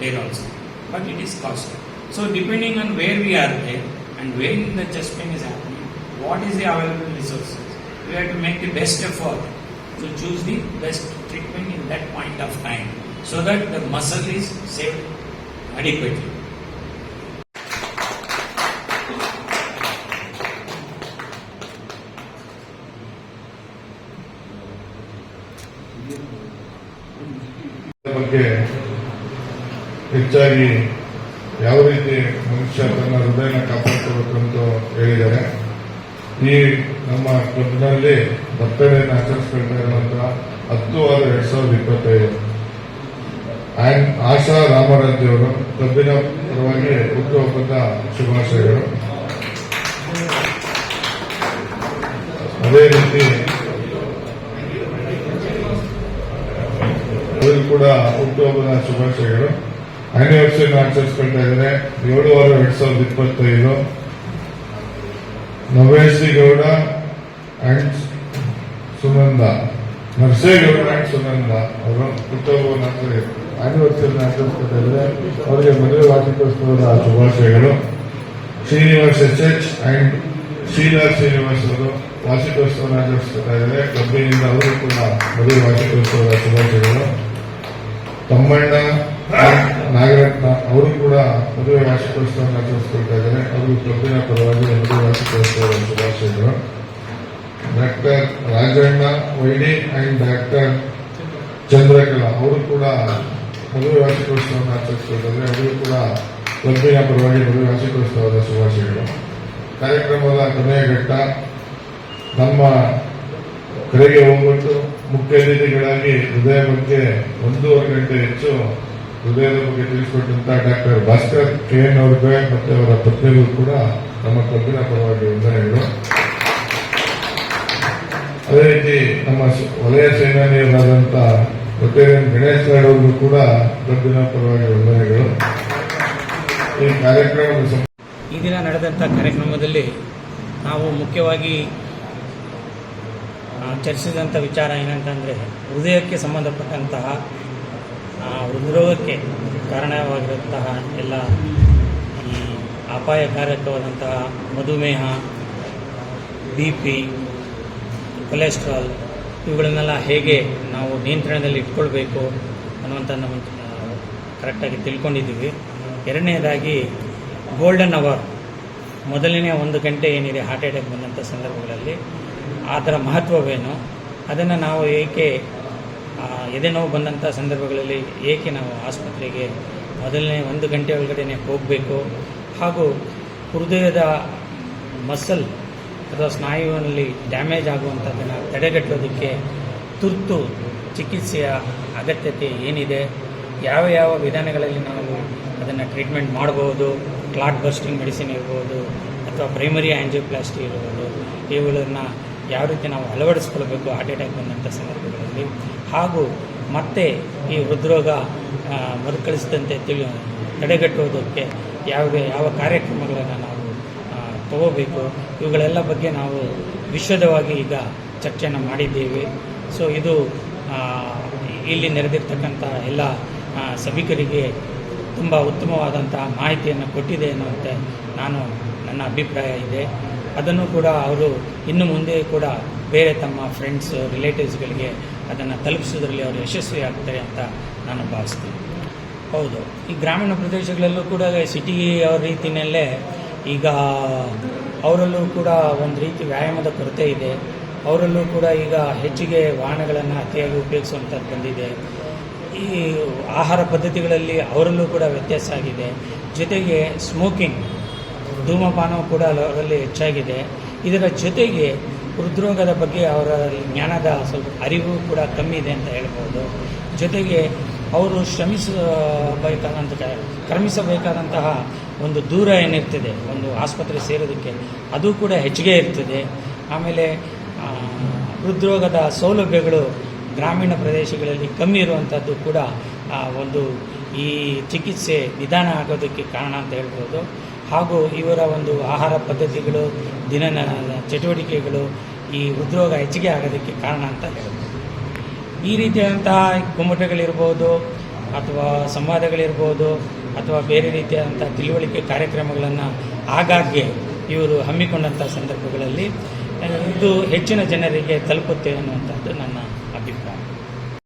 there also. But it is costly. So depending on where we are there and where the chest pain is happening, what is the available resources, we have to make the best effort to choose the best treatment in that point of time so that the muscle is saved adequately. ಹೆಚ್ಚಾಗಿ ಯಾವ ರೀತಿ ಮನುಷ್ಯ ತನ್ನ ಹೃದಯನ ಕಾಪಾಡ್ಕೋಬೇಕು ಅಂತ ಹೇಳಿದ್ದಾರೆ. ಈ ನಮ್ಮ ಕ್ಲಬ್ನಲ್ಲಿ ಬರ್ತಡೆಯನ್ನು ಆಚರಿಸ್ಕೊಳ್ತಾ ಇರುವಂತಹ ಹತ್ತು ಆರು ಎರಡ್ ಸಾವಿರದ ಇಪ್ಪತ್ತೈದು. ಆ್ಯಂಡ್ ಆಶಾ ರಾಮರಾಜ್ಯವರು ಕಬ್ಬಿನ ಪರವಾಗಿ ಹುಟ್ಟುಹಬ್ಬದ ಶುಭಾಶಯಗಳು. ಅದೇ ರೀತಿ ಅವರು ಕೂಡ ಹುಟ್ಟುಹಬ್ಬದ ಶುಭಾಶಯಗಳು. ಆನಿವರ್ಸರಿನ ಆಚರಿಸ್ಕೊಳ್ತಾ ಇದ್ದಾರೆ. ಏಳು ಆರು ಎರಡ್ ಸಾವಿರದ ಇಪ್ಪತ್ತೈದು. ನವೇಶಿಗೌಡ ಅಂಡ್ ಸುನಂದ. ನರಸೇಗೌಡ ಅಂಡ್ ಸುನಂದ. ಅವರು ಹುಟ್ಟುಹಬ್ಬವನ್ನು ಆನಿವರ್ಸರಿನ ಆಚರಿಸ್ಕೊಳ್ತಾ ಇದ್ದಾರೆ. ಅವರಿಗೆ ಮದುವೆ ವಾರ್ಷಿಕೋತ್ಸವದ ಶುಭಾಶಯಗಳು. Srinivas H H and Sheela Srinivas ಅವರು ವಾರ್ಷಿಕೋತ್ಸವ ಆಚರಿಸ್ಕೊಳ್ತಾ ಇದ್ದಾರೆ. ಕಬ್ಬಿನಿಂದ ಅವರು ಕೂಡ ಮದುವೆ ವಾರ್ಷಿಕೋತ್ಸವದ ಶುಭಾಶಯಗಳು. ತಮ್ಮಣ್ಣ ನಾಗರತ್ನ, ಅವರು ಕೂಡ ಮದುವೆ ವಾರ್ಷಿಕೋತ್ಸವ ಆಚರಿಸ್ಕೊಳ್ತಾ ಇದ್ದಾರೆ. ಅವರು ಕ್ಲಬ್ಬಿನ ಪರವಾಗಿ ಮದುವೆ ವಾರ್ಷಿಕೋತ್ಸವದ ಶುಭಾಶಯಗಳು doctor Rajanna Y D and doctor Chandrakala, ಅವರು ಕೂಡ ಮದುವೆ ವಾರ್ಷಿಕೋತ್ಸವ ಆಚರಿಸ್ಕೊಳ್ತಾ ಇದ್ದಾರೆ. ಅವರು ಕೂಡ ಕ್ಲಬ್ಬಿನ ಪರವಾಗಿ ಮದುವೆ ವಾರ್ಷಿಕೋತ್ಸವದ ಶುಭಾಶಯಗಳು. ಕಾರ್ಯಕ್ರಮದ ಕೊನೆಯ ಘಟ್ಟ, ನಮ್ಮ ಕರೆಗೆ ಹೋಗ್ಬಿಟ್ಟು ಮುಖ್ಯ ಅತಿಥಿಗಳಾಗಿ ಹೃದಯ ಬಗ್ಗೆ ಒಂದೂವರೆ ಗಂಟೆ ಹೆಚ್ಚು ಹೃದಯದ ಬಗ್ಗೆ ತಿಳಿಸಿಕೊಟ್ಟಂತ ಡಾಕ್ಟರ್ ಭಾಸ್ಕರ್ ಕೆ ಎನ್ ಅವ್ರಿಗೆ ಮತ್ತೆ ಅವರ ಪತ್ನಿಗೂ ಕೂಡ ನಮ್ಮ ಕಬ್ಬಿನ ಪರವಾಗಿ ವಂದನೆಗಳು ಅದೇ ರೀತಿ ನಮ್ಮ ವಲಯ ಸೇನಾನಿಯರಾದಂತ ರೊಟೇರಿಯನ್ ಗಣೇಶ್ ನಾಯ್ಡು ಅವ್ರಿಗೂ ಕೂಡ ಕಬ್ಬಿನ ಪರವಾಗಿ ವಂದನೆಗಳು. ಈ ಕಾರ್ಯಕ್ರಮದ ಸಂ- ಈ ದಿನ ನಡೆದಂಥ ಕಾರ್ಯಕ್ರಮದಲ್ಲಿ ನಾವು ಮುಖ್ಯವಾಗಿ ಚರ್ಚಿಸಿದಂಥ ವಿಚಾರ ಏನಂತಂದರೆ, ಹೃದಯಕ್ಕೆ ಸಂಬಂಧಪಟ್ಟಂತಹ ಹೃದ್ರೋಗಕ್ಕೆ ಕಾರಣವಾಗಿರುವಂತಹ ಎಲ್ಲ ಈ ಅಪಾಯಕಾರಕವಾದಂತಹ ಮಧುಮೇಹ ಬಿ ಪಿ ಕೊಲೆಸ್ಟ್ರಾಲ್ ಇವುಗಳನ್ನೆಲ್ಲ ಹೇಗೆ ನಾವು ನಿಯಂತ್ರಣದಲ್ಲಿ ಇಟ್ಕೊಳ್ಬೇಕು ಅನ್ನುವಂಥ ನಮ್ಮ ಕರೆಕ್ಟಾಗಿ ತಿಳ್ಕೊಂಡಿದ್ದೀವಿ. ಎರಡನೇದಾಗಿ ಗೋಲ್ಡನ್ ಅವರ್ ಮೊದಲನೇ ಒಂದು ಗಂಟೆ ಏನಿದೆ ಹಾರ್ಟ್ ಅಟ್ಯಾಕ್ ಬಂದಂಥ ಸಂದರ್ಭಗಳಲ್ಲಿ ಅದರ ಮಹತ್ವವೇನು? ಅದನ್ನು ನಾವು ಏಕೆ ಆ, ಎದೆ ನೋವು ಬಂದಂಥ ಸಂದರ್ಭಗಳಲ್ಲಿ ಏಕೆ ನಾವು ಆಸ್ಪತ್ರೆಗೆ ಮೊದಲನೇ ಒಂದು ಗಂಟೆ ಒಳಗಡೆನೆ ಹೋಗಬೇಕು? ಹಾಗೂ ಹೃದಯದ ಮಸಲ್ ಅಥವಾ ಸ್ನಾಯುವಿನಲ್ಲಿ ಡ್ಯಾಮೇಜ್ ಆಗುವಂಥದ್ದನ್ನು ತಡೆಗಟ್ಟೋದಕ್ಕೆ ತುರ್ತು ಚಿಕಿತ್ಸೆಯ ಅಗತ್ಯತೆ ಏನಿದೆ? ಯಾವ ಯಾವ ವಿಧಾನಗಳಲ್ಲಿ ನಾವು ಅದನ್ನು ಟ್ರೀಟ್ಮೆಂಟ್ ಮಾಡಬಹುದು? ಕ್ಲಾಟ್ ಬಸ್ಟಿಂಗ್ ಮೆಡಿಸಿನ್ ಇರ್ಬೋದು ಅಥವಾ ಪ್ರೈಮರಿ ಆ್ಯಂಜಿಯೋಪ್ಲಾಸ್ಟಿ ಇರ್ಬೋದು? ಇವುಗಳನ್ನು ಯಾವ ರೀತಿ ನಾವು ಅಳವಡಿಸ್ಕೊಳ್ಬೇಕು ಹಾರ್ಟ್ ಅಟ್ಯಾಕ್ ಬಂದಂಥ ಸಂದರ್ಭಗಳಲ್ಲಿ, ಹಾಗೂ ಮತ್ತೆ ಈ ಹೃದ್ರೋಗ ಮರುಕಳಿಸದಂತೆ ತಿಳಿ, ತಡೆಗಟ್ಟುವುದಕ್ಕೆ ಯಾವ ಯಾವ ಕಾರ್ಯಕ್ರಮಗಳನ್ನು ನಾವು ತಗೋಬೇಕು, ಇವುಗಳೆಲ್ಲ ಬಗ್ಗೆ ನಾವು ವಿಶ್ವದವಾಗಿ ಈಗ ಚರ್ಚೆಯನ್ನು ಮಾಡಿದ್ದೇವೆ. ಸೊ ಇದು ಇಲ್ಲಿ ನೆರೆದಿರ್ತಕ್ಕಂಥ ಎಲ್ಲ ಸಭಿಕರಿಗೆ ತುಂಬ ಉತ್ತಮವಾದಂತಹ ಮಾಹಿತಿಯನ್ನು ಕೊಟ್ಟಿದೆ ಅನ್ನುವಂತೆ ನಾನು, ನನ್ನ ಅಭಿಪ್ರಾಯ ಇದೆ. ಅದನ್ನು ಕೂಡ ಅವರು ಇನ್ನು ಮುಂದೆ ಕೂಡ ಬೇರೆ ತಮ್ಮ ಫ್ರೆಂಡ್ಸ್ ರಿಲೇಟಿವ್ಸ್ಗಳಿಗೆ ಅದನ್ನು ತಲುಪಿಸೋದ್ರಲ್ಲಿ ಅವರು ಯಶಸ್ವಿ ಆಗ್ತಾರೆ ಅಂತ ನಾನು ಭಾವಿಸ್ತೀನಿ. ಹೌದು, ಈ ಗ್ರಾಮೀಣ ಪ್ರದೇಶಗಳಲ್ಲೂ ಕೂಡ ಸಿಟಿ ಅವ್ರ ರೀತಿಯಲ್ಲೇ ಈಗ ಅವರಲ್ಲೂ ಕೂಡ ಒಂದು ರೀತಿ ವ್ಯಾಯಾಮದ ಕೊರತೆ ಇದೆ. ಅವರಲ್ಲೂ ಕೂಡ ಈಗ ಹೆಚ್ಚಿಗೆ ವಾಹನಗಳನ್ನು ಅತಿಯಾಗಿ ಉಪಯೋಗಿಸುವಂಥದ್ದು ಬಂದಿದೆ. ಈ ಆಹಾರ ಪದ್ಧತಿಗಳಲ್ಲಿ ಅವರಲ್ಲೂ ಕೂಡ ವ್ಯತ್ಯಾಸ ಆಗಿದೆ. ಜೊತೆಗೆ ಸ್ಮೋಕಿಂಗ್ ಧೂಮಪಾನವು ಕೂಡ ಅವರಲ್ಲಿ ಹೆಚ್ಚಾಗಿದೆ. ಇದರ ಜೊತೆಗೆ ಹೃದ್ರೋಗದ ಬಗ್ಗೆ ಅವರ ಜ್ಞಾನದ ಸ್ವಲ್ಪ ಅರಿವು ಕೂಡ ಕಮ್ಮಿ ಇದೆ ಅಂತ ಹೇಳ್ಬೋದು. ಜೊತೆಗೆ ಅವರು ಶ್ರಮಿಸಬೇಕಾದಂಥ ಕ್ರಮಿಸಬೇಕಾದಂತಹ ಒಂದು ದೂರ ಏನಿರ್ತದೆ, ಒಂದು ಆಸ್ಪತ್ರೆ ಸೇರೋದಕ್ಕೆ, ಅದು ಕೂಡ ಹೆಚ್ಚಿಗೆ ಇರ್ತದೆ. ಆಮೇಲೆ ಹೃದ್ರೋಗದ ಸೌಲಭ್ಯಗಳು ಗ್ರಾಮೀಣ ಪ್ರದೇಶಗಳಲ್ಲಿ ಕಮ್ಮಿ ಇರುವಂಥದ್ದು ಕೂಡ ಒಂದು ಈ ಚಿಕಿತ್ಸೆ ನಿಧಾನ ಆಗೋದಕ್ಕೆ ಕಾರಣ ಅಂತ ಹೇಳ್ಬೋದು. ಹಾಗೂ ಇವರ ಒಂದು ಆಹಾರ ಪದ್ಧತಿಗಳು ದಿನ ಚಟುವಟಿಕೆಗಳು ಈ ಹೃದ್ರೋಗ ಹೆಚ್ಚಿಗೆ ಆಗೋದಕ್ಕೆ ಕಾರಣ ಅಂತ ಹೇಳ್ಬೋದು. ಈ ರೀತಿಯಾದಂತಹ ಗುಮ್ಮಟಗಳಿರ್ಬೋದು ಅಥವಾ ಸಂವಾದಗಳಿರ್ಬೋದು ಅಥವಾ ಬೇರೆ ರೀತಿಯಾದಂಥ ತಿಳುವಳಿಕೆ ಕಾರ್ಯಕ್ರಮಗಳನ್ನು ಆಗಾಗ್ಗೆ ಇವರು ಹಮ್ಮಿಕೊಂಡಂಥ ಸಂದರ್ಭಗಳಲ್ಲಿ ಇದು ಹೆಚ್ಚಿನ ಜನರಿಗೆ ತಲುಪುತ್ತೆ ಅನ್ನುವಂಥದ್ದು ನನ್ನ